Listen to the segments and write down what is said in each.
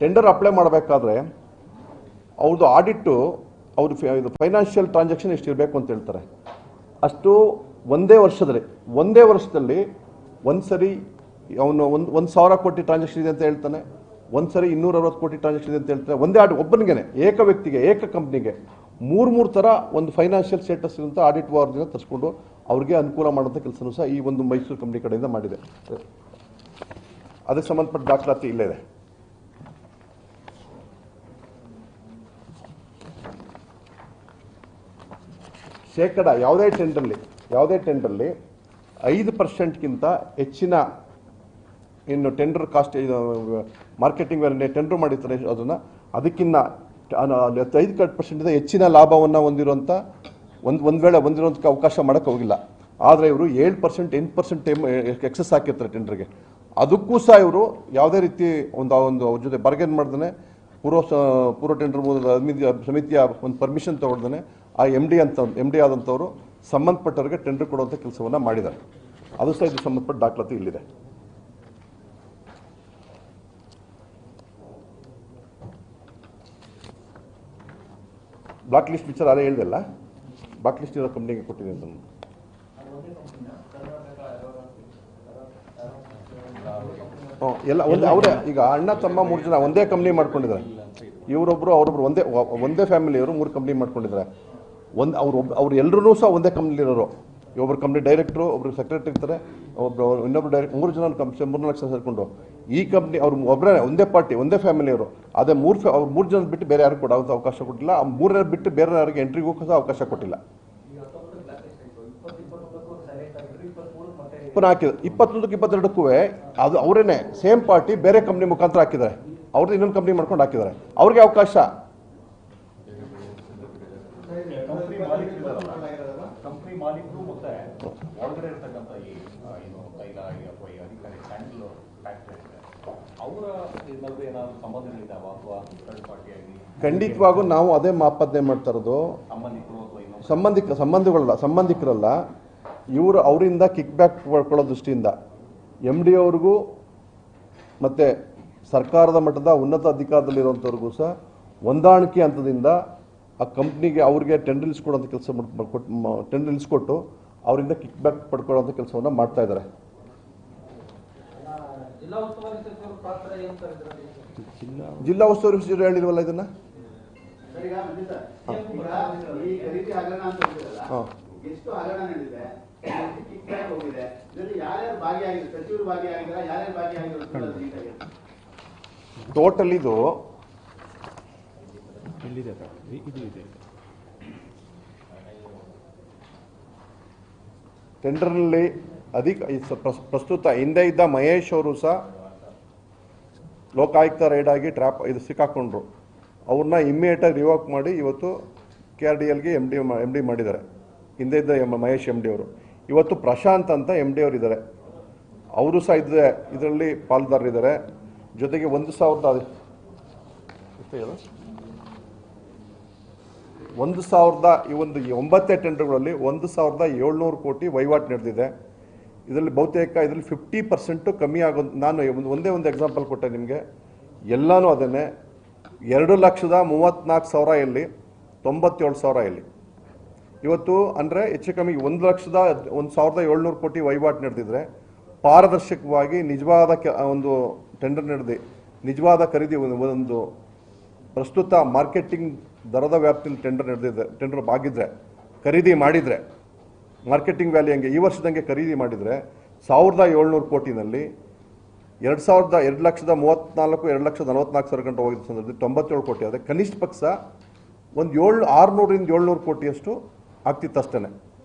Tender apply ಮಾಡಬೇಕಾದ್ರೆ ಅವ್ರದ್ದು ಆಡಿಟ್ಟು ಅವ್ರ ಇದು ಫೈನಾನ್ಷಿಯಲ್ ಟ್ರಾನ್ಸಾಕ್ಷನ್ ಎಷ್ಟು ಇರಬೇಕು ಅಂತ ಹೇಳ್ತಾರೆ. ಅಷ್ಟು ಒಂದೇ ವರ್ಷದಲ್ಲಿ ಒಂದೇ ವರ್ಷದಲ್ಲಿ ಒಂದು ಸರಿ ಅವನು ಒಂದು ಒಂದು ಸಾವಿರ ಕೋಟಿ ಟ್ರಾನ್ಸಾಕ್ಷನ್ ಇದೆ ಅಂತ ಹೇಳ್ತಾನೆ, ಒಂದು ಸರಿ ಇನ್ನೂರ ಅರವತ್ತು ಕೋಟಿ ಟ್ರಾನ್ಸಾಕ್ಷನ್ ಇದೆ ಅಂತ ಹೇಳ್ತಾರೆ ಒಂದೇ ಆಡಿ ಒಬ್ಬನಿಗೆ ಏಕ ವ್ಯಕ್ತಿಗೆ, ಏಕ ಕಂಪ್ನಿಗೆ ಮೂರು ಮೂರು ಥರ ಒಂದು ಫೈನಾನ್ಷಿಯಲ್ ಸ್ಟೇಟಸ್ ಇರುವಂಥ ಆಡಿಟ್ ವಾರ್ಡ್ನ ತರಿಸ್ಕೊಂಡು ಅವ್ರಿಗೆ ಅನುಕೂಲ ಮಾಡೋಂಥ ಕೆಲಸನೂ ಸಹ ಈ ಒಂದು ಮೈಸೂರು ಕಂಪ್ನಿ ಕಡೆಯಿಂದ ಮಾಡಿದೆ. ಅದಕ್ಕೆ ಸಂಬಂಧಪಟ್ಟ ದಾಖಲಾತಿ ಇಲ್ಲೇ ಇದೆ. ಶೇಕಡ ಯಾವುದೇ ಟೆಂಡರ್ಲಿ ಯಾವುದೇ ಟೆಂಡರ್ಲಿ ಐದು ಪರ್ಸೆಂಟ್ಗಿಂತ ಹೆಚ್ಚಿನ ಇನ್ನು ಟೆಂಡರ್ ಕಾಸ್ಟ್ ಮಾರ್ಕೆಟಿಂಗ್ ಟೆಂಡರ್ ಮಾಡಿರ್ತಾರೆ ಅದನ್ನು. ಅದಕ್ಕಿಂತ ಐದು ಪರ್ಸೆಂಟಿಂದ ಹೆಚ್ಚಿನ ಲಾಭವನ್ನು ಹೊಂದಿರುವಂಥ ಒಂದು ಒಂದು ವೇಳೆ ಹೊಂದಿರುವಂಥ ಅವಕಾಶ ಮಾಡೋಕ್ಕೆ ಹೋಗಿಲ್ಲ. ಆದರೆ ಇವರು ಏಳು ಪರ್ಸೆಂಟ್ ಎಂಟು ಪರ್ಸೆಂಟ್ ಟೈಮ್ ಎಕ್ಸಸ್ ಹಾಕಿರ್ತಾರೆ ಟೆಂಡರ್ಗೆ ಅದಕ್ಕೂ ಸಹ ಇವರು ಯಾವುದೇ ರೀತಿ ಒಂದು ಒಂದು, ಅವ್ರ ಜೊತೆ ಬಾರ್ಗೇನ್ ಮಾಡ್ದೇ ಪೂರ್ವ ಪೂರ್ವ ಟೆಂಡರ್ ಸಮಿತಿಯ ಒಂದು ಪರ್ಮಿಷನ್ ತಗೊಳ್ದೇ ಆ ಎಂ ಡಿ ಅಂತ ಎಂ ಡಿ ಆದಂಥವರು ಸಂಬಂಧಪಟ್ಟವರಿಗೆ ಟೆಂಡರ್ ಕೊಡುವಂಥ ಕೆಲಸವನ್ನು ಮಾಡಿದ್ದಾರೆ. ಅದು ಸಹ ಇದು ಸಂಬಂಧಪಟ್ಟ ದಾಖಲಾತಿ ಇಲ್ಲಿದೆ. ಬ್ಲಾಕ್ ಲಿಸ್ಟ್ ವಿಚಾರ ಅದೇ ಹೇಳಿದೆಲ್ಲ ಬ್ಲಾಕ್ ಲಿಸ್ಟ್ ಇರೋ ಕಂಪ್ನಿಗೆ ಕೊಟ್ಟಿದ್ದೀನಿ ನಾನು ಎಲ್ಲ ಒಂದೇ, ಅವರೇ, ಈಗ ಅಣ್ಣ, ತಮ್ಮ ಮೂರು ಜನ ಒಂದೇ ಕಂಪ್ನಿ ಮಾಡ್ಕೊಂಡಿದ್ದಾರೆ. ಇವರೊಬ್ಬರು ಅವರೊಬ್ರು ಒಂದೇ ಒಂದೇ ಒಂದೇ ಫ್ಯಾಮಿಲಿಯವರು ಮೂರು ಕಂಪ್ನಿ ಮಾಡ್ಕೊಂಡಿದ್ದಾರೆ. ಒಂದು ಅವ್ರು ಒಬ್ಬ ಅವ್ರು ಎಲ್ಲರೂ ಸಹ ಒಂದೇ ಕಂಪ್ನಿಲಿರೋರು. ಒಬ್ಬರು ಕಂಪ್ನಿ ಡೈರೆಕ್ಟ್ರು ಒಬ್ಬರು ಸೆಕ್ರೆಟರಿ ಇರ್ತಾರೆ ಒಬ್ಬರು ಇನ್ನೊಬ್ರು ಡೈರೆಕ್ಟ್ ಮೂರು ಜನ ಕಂಪ್ನಿ ಮೂರು ಲಕ್ಷ ಸೇರಿಕೊಂಡು. ಈ ಕಂಪ್ನಿ ಅವ್ರು ಒಬ್ಬರೇ ಒಂದೇ ಪಾರ್ಟಿ, ಒಂದೇ ಫ್ಯಾಮಿಲಿ ಅವರು ಅದೇ ಮೂರು ಫ್ಯಾ ಅವ್ರು ಮೂರು ಜನ ಬಿಟ್ಟು ಬೇರೆ ಯಾರು ಕೊಡೋ ಅವಕಾಶ ಕೊಟ್ಟಿಲ್ಲ. ಆ ಮೂರನೇ ಬಿಟ್ಟು ಬೇರೆ ಯಾರಿಗೆ ಎಂಟ್ರಿಗೂ ಸಹ ಅವಕಾಶ ಕೊಟ್ಟಿಲ್ಲ. ಪುನಃ ಹಾಕಿದ್ರು. ಇಪ್ಪತ್ತೊಂದಕ್ಕೆ ಇಪ್ಪತ್ತೆರಡಕ್ಕೂ ಅದು ಅವರೇನೆ, ಸೇಮ್ ಪಾರ್ಟಿ ಬೇರೆ ಕಂಪ್ನಿ ಮುಖಾಂತರ ಹಾಕಿದ್ದಾರೆ. ಅವ್ರದ್ದು ಇನ್ನೊಂದು ಕಂಪ್ನಿ ಮಾಡ್ಕೊಂಡು ಹಾಕಿದ್ದಾರೆ. ಅವ್ರಿಗೆ ಅವಕಾಶ. ಕಂಪನಿ ಮಾಲೀಕರು ಕಂಪನಿ ಮಾಲೀಕರು ಮತ್ತೆ ಒಳಗಡೆ ಇರ್ತಕ್ಕಂಥ ಈ ಏನು ತೈಲ ಅಥವಾ ಈ ಅಧಿಕಾರಿ ಸ್ಯಾಂಡಲ್ ಫ್ಯಾಕ್ಟರಿ ಇದೆ. ಅವರ ನಡುವೆ ಏನಾದ್ರು ಸಂಬಂಧಗಳಿದ್ದಾವ ಅಥವಾ ಥರ್ಡ್ ಪಾರ್ಟಿಯಾಗಿ ಖಂಡಿತವಾಗೂ ನಾವು ಅದೇ ಮಾಪದ್ನೆ ಮಾಡ್ತಾ ಇರೋದು. ಸಂಬಂಧಿಕರು ಅಥವಾ ಇನ್ನೊಂದು ಸಂಬಂಧಿಕ ಸಂಬಂಧಿಗಳಲ್ಲ ಸಂಬಂಧಿಕರಲ್ಲ. ಇವರು ಅವರಿಂದ ಕಿಕ್ ಬ್ಯಾಕ್ ಪಡ್ಕೊಳ್ಳೋ ದೃಷ್ಟಿಯಿಂದ ಎಂ ಡಿ ಅವ್ರಿಗೂ ಮತ್ತು ಸರ್ಕಾರದ ಮಟ್ಟದ ಉನ್ನತ ಅಧಿಕಾರದಲ್ಲಿರುವಂಥವ್ರಿಗೂ ಸಹ ಹೊಂದಾಣಿಕೆ ಹಂತದಿಂದ ಆ ಕಂಪ್ನಿಗೆ ಅವ್ರಿಗೆ ಟೆಂಡರ್ ಇಸ್ಕೊಡೋಂಥ ಕೆಲಸ ಟೆಂಡರ್ ಕೊಟ್ಟು ಅವರಿಂದ ಕಿಕ್ ಬ್ಯಾಕ್ ಪಡ್ಕೊಳ್ಳೋಂಥ ಕೆಲಸವನ್ನು ಮಾಡ್ತಾ ಇದ್ದಾರೆ. ಜಿಲ್ಲಾ ಉಸ್ತುವಾರಿ ಸಚಿವರ ಪಾತ್ರ ಏನ್ ಸರ್ ಜಿಲ್ಲಾ ಉಸ್ತುವಾರಿ ಸಚಿವರು ಹೇಳಿಲ್ವಲ್ಲ ಇದನ್ನು? ಸರ್, ಟೋಟಲ್ ಮಂಜು ನೀಟಾಗಿ ಇದು ಇದೆ. ಟೆಂಡರ್ನಲ್ಲಿ ಅಧಿಕ ಪ್ರಸ್ತುತ ಹಿಂದೆ ಇದ್ದ ಮಹೇಶ್ ಅವರು ಸಹ ಲೋಕಾಯುಕ್ತ ರೈಡ್ ಆಗಿ ಟ್ರ್ಯಾಪ್ ಇದು ಸಿಕ್ಕಾಕೊಂಡ್ರು. ಅವ್ರನ್ನ ಇಮ್ಮಿಡಿಯೇಟಾಗಿ ರಿವೋಕ್ ಮಾಡಿ ಇವತ್ತು ಕೆ ಆರ್ ಡಿ ಎಲ್ಗೆ ಎಂ ಡಿ ಎಂ ಡಿ ಮಾಡಿದ್ದಾರೆ. ಹಿಂದೆ ಇದ್ದ ಎಂ ಮಹೇಶ್ ಎಂ ಡಿ ಅವರು. ಇವತ್ತು ಪ್ರಶಾಂತ್ ಅಂತ ಎಂ ಡಿ ಅವರು ಇದ್ದಾರೆ. ಅವರು ಸಹ ಇದ್ರೆ ಇದರಲ್ಲಿ ಪಾಲ್ದಾರರಿದ್ದಾರೆ. ಜೊತೆಗೆ ಒಂದು ಸಾವಿರದ? ಒಂದು ಸಾವಿರದ ಈ ಒಂದು ಒಂಬತ್ತೇ ಟೆಂಡರ್ಗಳಲ್ಲಿ ಒಂದು ಸಾವಿರದ ಏಳ್ನೂರು ಕೋಟಿ ವಹಿವಾಟು ನಡೆದಿದೆ. ಇದರಲ್ಲಿ ಬಹುತೇಕ ಇದರಲ್ಲಿ ಫಿಫ್ಟಿ ಪರ್ಸೆಂಟು ಕಮ್ಮಿ ಆಗೋ, ನಾನು ಒಂದು, ಒಂದೇ ಒಂದು ಎಕ್ಸಾಂಪಲ್ ಕೊಟ್ಟೆ ನಿಮಗೆ. ಎಲ್ಲನೂ ಅದನ್ನೇ ಎರಡು ಲಕ್ಷದ ಮೂವತ್ತ್ನಾಲ್ಕು ಸಾವಿರ ಇಲ್ಲಿ, ತೊಂಬತ್ತೇಳು ಸಾವಿರ ಇಲ್ಲಿ. ಇವತ್ತು ಅಂದರೆ ಹೆಚ್ಚು ಕಮ್ಮಿ ಒಂದು ಲಕ್ಷದ ಒಂದು ಸಾವಿರದ ಏಳ್ನೂರು ಕೋಟಿ ವಹಿವಾಟು ನಡೆದಿದ್ರೆ ಪಾರದರ್ಶಕವಾಗಿ ನಿಜವಾದ ಕೆ ಒಂದು ಟೆಂಡರ್ ನಡೆದು, ನಿಜವಾದ ಖರೀದಿ ಒಂದು ಪ್ರಸ್ತುತ ಮಾರ್ಕೆಟಿಂಗ್ ದರದ ವ್ಯಾಪ್ತಿಯಲ್ಲಿ ಟೆಂಡರ್ ನಡೆದಿದೆ ಟೆಂಡರ್ ಆಗಿದ್ದರೆ ಖರೀದಿ ಮಾಡಿದರೆ ಮಾರ್ಕೆಟಿಂಗ್ ವ್ಯಾಲ್ಯೂ ಹಂಗೆ ಈ ವರ್ಷದಂಗೆ ಖರೀದಿ ಮಾಡಿದರೆ ಸಾವಿರದ ಏಳ್ನೂರು ಕೋಟಿನಲ್ಲಿ ಎರಡು ಸಾವಿರದ ಎರಡು ಲಕ್ಷದ ಮೂವತ್ತ್ನಾಲ್ಕು ಎರಡು ಲಕ್ಷದ ನಲವತ್ನಾಲ್ಕು ಸಾವಿರ ಗಂಟೆ ಹೋಗಿದ್ದ ಸಂದರ್ಭದಲ್ಲಿ ತೊಂಬತ್ತೇಳು ಕೋಟಿ. ಆದರೆ ಕನಿಷ್ಠ ಪಕ್ಷ ಒಂದು ಏಳು, ಆರುನೂರಿಂದ ಏಳ್ನೂರು ಕೋಟಿಯಷ್ಟು ಆಗ್ತಿತ್ತು ಅಷ್ಟೇ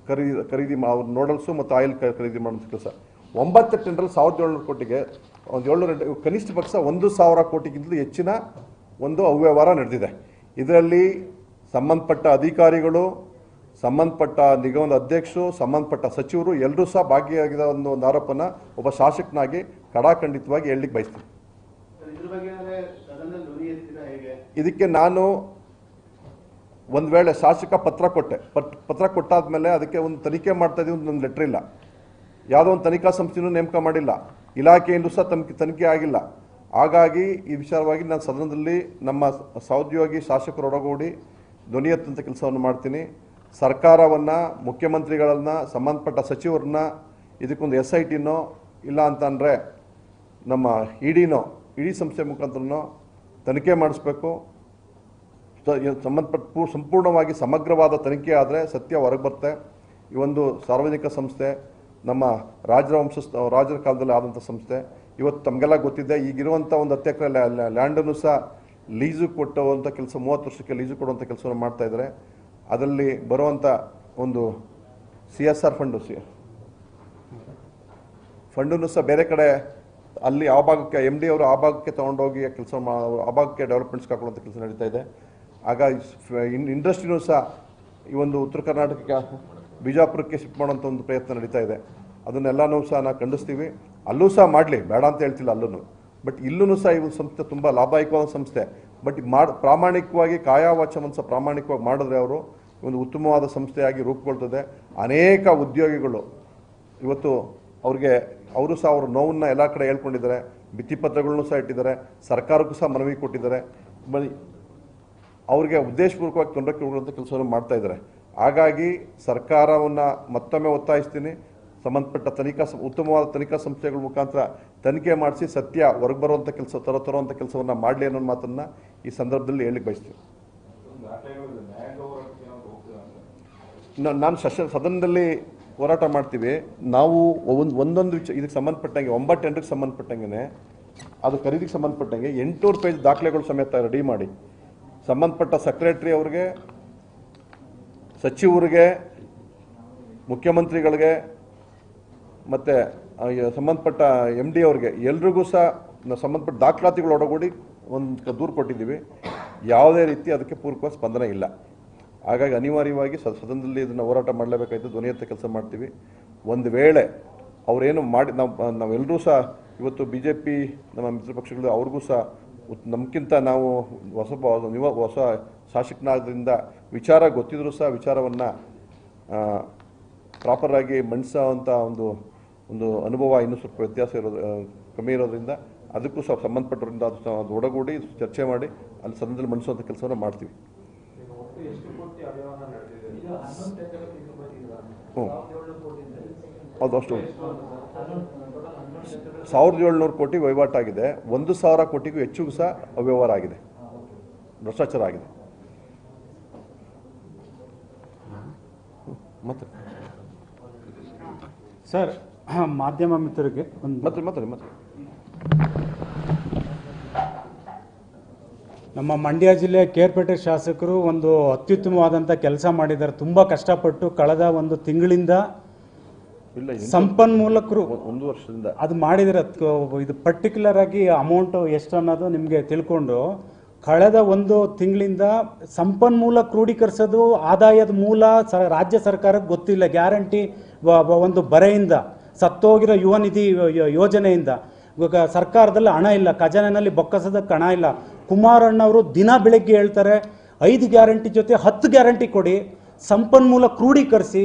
ಖರೀದಿ ಖರೀದಿ ಮಾ ನೋಡಲ್ಸು ಮತ್ತು ಆಯಿಲ್ ಖರೀದಿ ಮಾಡೋ ಕೆಲಸ. ಒಂಬತ್ತು ಟೆಂಡ್ರಲ್ಲಿ ಸಾವಿರದ ಏಳ್ನೂರು ಕೋಟಿಗೆ ಒಂದು ಏಳ್ನೂರ, ಕನಿಷ್ಠ ಪಕ್ಷ ಒಂದು ಸಾವಿರ ಕೋಟಿಗಿಂತಲೂ ಹೆಚ್ಚಿನ ಒಂದು ಅವ್ಯವಹಾರ ನಡೆದಿದೆ. ಇದರಲ್ಲಿ ಸಂಬಂಧಪಟ್ಟ ಅಧಿಕಾರಿಗಳು ಸಂಬಂಧಪಟ್ಟ ನಿಗಮದ ಅಧ್ಯಕ್ಷರು ಸಂಬಂಧಪಟ್ಟ ಸಚಿವರು ಎಲ್ಲರೂ ಸಹ ಭಾಗಿಯಾಗಿದ ಒಂದು ಒಂದು ಆರೋಪನ ಒಬ್ಬ ಶಾಸಕನಾಗಿ ಕಡಾಖಂಡಿತವಾಗಿ ಹೇಳಲಿಕ್ಕೆ ಬಯಸ್ತೀನಿ. ಇದಕ್ಕೆ ನಾನು ಒಂದು ವೇಳೆ ಶಾಸಕ ಪತ್ರ ಕೊಟ್ಟೆ. ಪತ್ರ ಪತ್ರ ಕೊಟ್ಟಾದ್ಮೇಲೆ ಅದಕ್ಕೆ ಒಂದು ತನಿಖೆ ಮಾಡ್ತಾ ಇದೀವಿ ಒಂದು ಲೆಟ್ರ್ ಇಲ್ಲ. ಯಾವುದೋ ಒಂದು ತನಿಖಾ ಸಂಸ್ಥೆಯೂ ನೇಮಕ ಮಾಡಿಲ್ಲ. ಇಲಾಖೆಯಿಂದ ಸಹ ತನಿಖೆ ತನಿಖೆ ಆಗಿಲ್ಲ. ಹಾಗಾಗಿ ಈ ವಿಚಾರವಾಗಿ ನಾನು ಸದನದಲ್ಲಿ ನಮ್ಮ ಸಹೋದ್ಯೋಗಿ ಶಾಸಕರೊಡಗೂಡಿ ಧ್ವನಿ ಎತ್ತಂಥ ಕೆಲಸವನ್ನು ಮಾಡ್ತೀನಿ. ಸರ್ಕಾರವನ್ನು, ಮುಖ್ಯಮಂತ್ರಿಗಳನ್ನು, ಸಂಬಂಧಪಟ್ಟ ಸಚಿವರನ್ನ, ಇದಕ್ಕೊಂದು ಎಸ್ ಐ ಟಿನೋ ಇಲ್ಲ ಅಂತಂದರೆ ನಮ್ಮ ಇಡಿನೋ, ಇಡೀ ಸಂಸ್ಥೆ ಮುಖಾಂತರನೋ ತನಿಖೆ ಮಾಡಿಸ್ಬೇಕು. ಸಂಬಂಧಪಟ್ಟ ಪೂ- ಸಂಪೂರ್ಣವಾಗಿ ಸಮಗ್ರವಾದ ತನಿಖೆ ಆದರೆ ಸತ್ಯ ಹೊರಗೆ ಬರುತ್ತೆ. ಈ ಒಂದು ಸಾರ್ವಜನಿಕ ಸಂಸ್ಥೆ, ನಮ್ಮ ರಾಜರ ವಂಶಸ್ಥ ರಾಜರ ಕಾಲದಲ್ಲಿ ಆದಂಥ ಸಂಸ್ಥೆ ಇವತ್ತು ತಮಗೆಲ್ಲ ಗೊತ್ತಿದೆ ಈಗಿರುವಂಥ ಒಂದು ಹತ್ತು ಎಕರೆ ಲ್ಯಾಂಡನ್ನು ಸಹ ಲೀಸು ಕೊಟ್ಟುವಂಥ ಕೆಲಸ, ಮೂವತ್ತು ವರ್ಷಕ್ಕೆ ಲೀಸು ಕೊಡುವಂಥ ಕೆಲಸವನ್ನು ಮಾಡ್ತಾ ಇದ್ದಾರೆ. ಅದರಲ್ಲಿ ಬರುವಂಥ ಒಂದು C S R fund, C, ಫಂಡನ್ನು ಸಹ ಬೇರೆ ಕಡೆ, ಅಲ್ಲಿ ಆ ಭಾಗಕ್ಕೆ ಎಂ ಡಿ ಅವರು ಆ ಭಾಗಕ್ಕೆ ತೊಗೊಂಡೋಗಿ ಕೆಲಸ ಆ ಭಾಗಕ್ಕೆ ಡೆವಲಪ್ಮೆಂಟ್ಸ್ಗೆ ಹಾಕೊಳ್ಳುವಂಥ ಕೆಲಸ ನಡೀತಾ ಇದೆ. ಆಗ ಇಂಡಸ್ಟ್ರಿನೂ ಸಹ ಈ ಒಂದು ಉತ್ತರ ಕರ್ನಾಟಕಕ್ಕೆ, ಬಿಜಾಪುರಕ್ಕೆ ಶಿಫ್ಟ್ ಮಾಡುವಂಥ ಒಂದು ಪ್ರಯತ್ನ ನಡೀತಾ ಇದೆ. ಅದನ್ನೆಲ್ಲನೂ ಸಹ ನಾವು ಖಂಡಿಸ್ತೀವಿ. ಅಲ್ಲೂ ಸಹ ಮಾಡಲಿ, ಬೇಡ ಅಂತ ಹೇಳ್ತಿಲ್ಲ ಅಲ್ಲೂ ಬಟ್ ಇಲ್ಲೂ ಸಹ ಈ ಒಂದು ಸಂಸ್ಥೆ ತುಂಬ ಲಾಭದಾಯಕವಾದ ಸಂಸ್ಥೆ. ಬಟ್ ಮಾಡಿ, ಪ್ರಾಮಾಣಿಕವಾಗಿ ಕಾಯಾವಾಚವನ್ನು ಸಹ ಪ್ರಾಮಾಣಿಕವಾಗಿ ಮಾಡಿದ್ರೆ ಅವರು ಒಂದು ಉತ್ತಮವಾದ ಸಂಸ್ಥೆಯಾಗಿ ರೂಪುಗೊಳ್ತದೆ. ಅನೇಕ ಉದ್ಯೋಗಿಗಳು ಇವತ್ತು ಅವ್ರಿಗೆ, ಅವರು ಸಹ ಅವ್ರ ನೋವನ್ನು ಎಲ್ಲ ಕಡೆ ಹೇಳ್ಕೊಂಡಿದ್ದಾರೆ. ಭಿತ್ತಿಪತ್ರಗಳನ್ನು ಸಹ ಇಟ್ಟಿದ್ದಾರೆ. ಸರ್ಕಾರಕ್ಕೂ ಸಹ ಮನವಿ ಕೊಟ್ಟಿದ್ದಾರೆ. ಅವ್ರಿಗೆ ಉದ್ದೇಶಪೂರ್ವಕವಾಗಿ ತೊಂದರೆ ಕೊಡುವಂಥ ಕೆಲಸವನ್ನು ಮಾಡ್ತಾಯಿದ್ದಾರೆ ಹಾಗಾಗಿ ಸರ್ಕಾರವನ್ನು ಮತ್ತೊಮ್ಮೆ ಒತ್ತಾಯಿಸ್ತೀನಿ. ಸಂಬಂಧಪಟ್ಟ ತನಿಖಾ ಉತ್ತಮವಾದ ತನಿಖಾ ಸಂಸ್ಥೆಗಳ ಮುಖಾಂತರ ತನಿಖೆ ಮಾಡಿಸಿ ಸತ್ಯ ಹೊರಗೆ ಬರುವಂಥ ಕೆಲಸ ತರ ತರುವಂಥ ಕೆಲಸವನ್ನು ಮಾಡಲಿ ಅನ್ನೋ ಮಾತನ್ನು ಈ ಸಂದರ್ಭದಲ್ಲಿ ಹೇಳಿ ಬಯಸ್ತೀವಿ ನಾನು ಸಶ ಸದನದಲ್ಲಿ ಹೋರಾಟ ಮಾಡ್ತೀವಿ. ನಾವು ಒಂದು ಒಂದೊಂದು ವಿಚ ಇದಕ್ಕೆ ಸಂಬಂಧಪಟ್ಟಂಗೆ ಒಂಬತ್ತು ಎಂಟಕ್ಕೆ ಸಂಬಂಧಪಟ್ಟಂಗೆ ಅದು ಖರೀದಿಗೆ ಸಂಬಂಧಪಟ್ಟಂಗೆ ಎಂಟುನೂರು ಪೇಜ್ ದಾಖಲೆಗಳು ಸಮೇತ ರೆಡಿ ಮಾಡಿ. ಸಂಬಂಧಪಟ್ಟ ಸೆಕ್ರೆಟ್ರಿ ಅವ್ರಿಗೆ, ಸಚಿವರಿಗೆ, ಮುಖ್ಯಮಂತ್ರಿಗಳಿಗೆ ಮತ್ತು ಸಂಬಂಧಪಟ್ಟ ಎಂ ಡಿ ಅವ್ರಿಗೆ ಎಲ್ರಿಗೂ ಸಹ ಸಂಬಂಧಪಟ್ಟ ದಾಖಲಾತಿಗಳು ಒಡಗೂಡಿ ಒಂದು ದೂರು ಕೊಟ್ಟಿದ್ದೀವಿ. ಯಾವುದೇ ರೀತಿ ಅದಕ್ಕೆ ಪೂರ್ವ ಸ್ಪಂದನೆ ಇಲ್ಲ. ಹಾಗಾಗಿ ಅನಿವಾರ್ಯವಾಗಿ ಸದನದಲ್ಲಿ ಇದನ್ನು ಹೋರಾಟ ಮಾಡಲೇಬೇಕಾಯ್ತು. ಧ್ವನಿಯತ್ತ ಕೆಲಸ ಮಾಡ್ತೀವಿ. ಒಂದು ವೇಳೆ ಅವರೇನು ಮಾಡಿ, ನಾವು ನಾವೆಲ್ಲರೂ ಸಹ ಇವತ್ತು ಬಿ ಜೆ ಪಿ ನಮ್ಮ ಮಿತ್ರ ಪಕ್ಷಗಳು ಅವ್ರಿಗೂ ಸಹ ನಮಗಿಂತ ನಾವು ಹೊಸ ನಿವ, ಹೊಸ ಶಾಸಕನಾದ್ರಿಂದ ವಿಚಾರ ಗೊತ್ತಿದ್ರೂ ಸಹ ವಿಚಾರವನ್ನು ಪ್ರಾಪರಾಗಿ ಮಂಡಿಸೋವಂಥ ಒಂದು ಒಂದು ಅನುಭವ ಇನ್ನೂ ಸ್ವಲ್ಪ ವ್ಯತ್ಯಾಸ ಇರೋದು ಕಮ್ಮಿ ಇರೋದ್ರಿಂದ ಅದಕ್ಕೂ ಸ್ವಲ್ಪ ಸಂಬಂಧಪಟ್ಟವರಿಂದ ಅದು ಸಹ ಅದು ಒಡಗೂಡಿ ಚರ್ಚೆ ಮಾಡಿ ಅಲ್ಲಿ ಸದನದಲ್ಲಿ ಮಂಡಿಸುವಂಥ ಕೆಲಸವನ್ನು ಮಾಡ್ತೀವಿ. ಹ್ಞೂ. ಅಷ್ಟು. ಸಾವಿರದ ಏಳ್ನೂರು ಕೋಟಿ ವಹಿವಾಟಾಗಿದೆ ಒಂದು ಸಾವಿರ ಕೋಟಿಗೂ ಹೆಚ್ಚು ಸಹ ಅವ್ಯವಹಾರ ಆಗಿದೆ. ಭ್ರಷ್ಟಾಚಾರ ಆಗಿದೆ. ಮತ್ತೆ? ಸರ್ ಮಾಧ್ಯಮ ಮಿತ್ರರಿಗೆ ಒಂದು ಮತ್ತೆ ಮತ್ತೆ ಮತ್ತೆ. ನಮ್ಮ ಮಂಡ್ಯ ಜಿಲ್ಲೆ ಕೇರ್ಪೇಟೆ ಶಾಸಕರು ಒಂದು ಅತ್ಯುತ್ತಮವಾದಂಥ ಕೆಲಸ ಮಾಡಿದ್ದಾರೆ. ತುಂಬ ಕಷ್ಟಪಟ್ಟು ಕಳೆದ ಒಂದು ತಿಂಗಳಿಂದ ಸಂಪನ್ಮೂಲಕರು ಒಂದು ವರ್ಷದಿಂದ. ಅದು ಮಾಡಿದರೆ ಇದು ಪರ್ಟಿಕ್ಯುಲರ್ ಆಗಿ ಅಮೌಂಟ್ ಎಷ್ಟು ಅನ್ನೋದು ನಿಮಗೆ ತಿಳ್ಕೊಂಡು ಕಳೆದ ಒಂದು ತಿಂಗಳಿಂದ ಸಂಪನ್ಮೂಲ ಕ್ರೋಢೀಕರಿಸೋದು ಆದಾಯದ ಮೂಲ ಸ ರಾಜ್ಯ ಸರ್ಕಾರಕ್ಕೆ ಗೊತ್ತಿಲ್ಲ. ಗ್ಯಾರಂಟಿ ಒಂದು ಬರೆಯಿಂದ. ಸತ್ತೋಗಿರೋ ಯುವ ನಿಧಿ ಯೋಜನೆಯಿಂದ ಇವಾಗ ಸರ್ಕಾರದಲ್ಲಿ ಹಣ ಇಲ್ಲ ಖಜಾನೆಯಲ್ಲಿ ಬೊಕ್ಕಸದಕ್ಕೆ ಹಣ ಇಲ್ಲ. ಕುಮಾರಣ್ಣವರು ದಿನ ಬೆಳಗ್ಗೆ ಹೇಳ್ತಾರೆ, ಐದು ಗ್ಯಾರಂಟಿ ಜೊತೆ ಹತ್ತು ಗ್ಯಾರಂಟಿ ಕೊಡಿ, ಸಂಪನ್ಮೂಲ ಕ್ರೋಢೀಕರಿಸಿ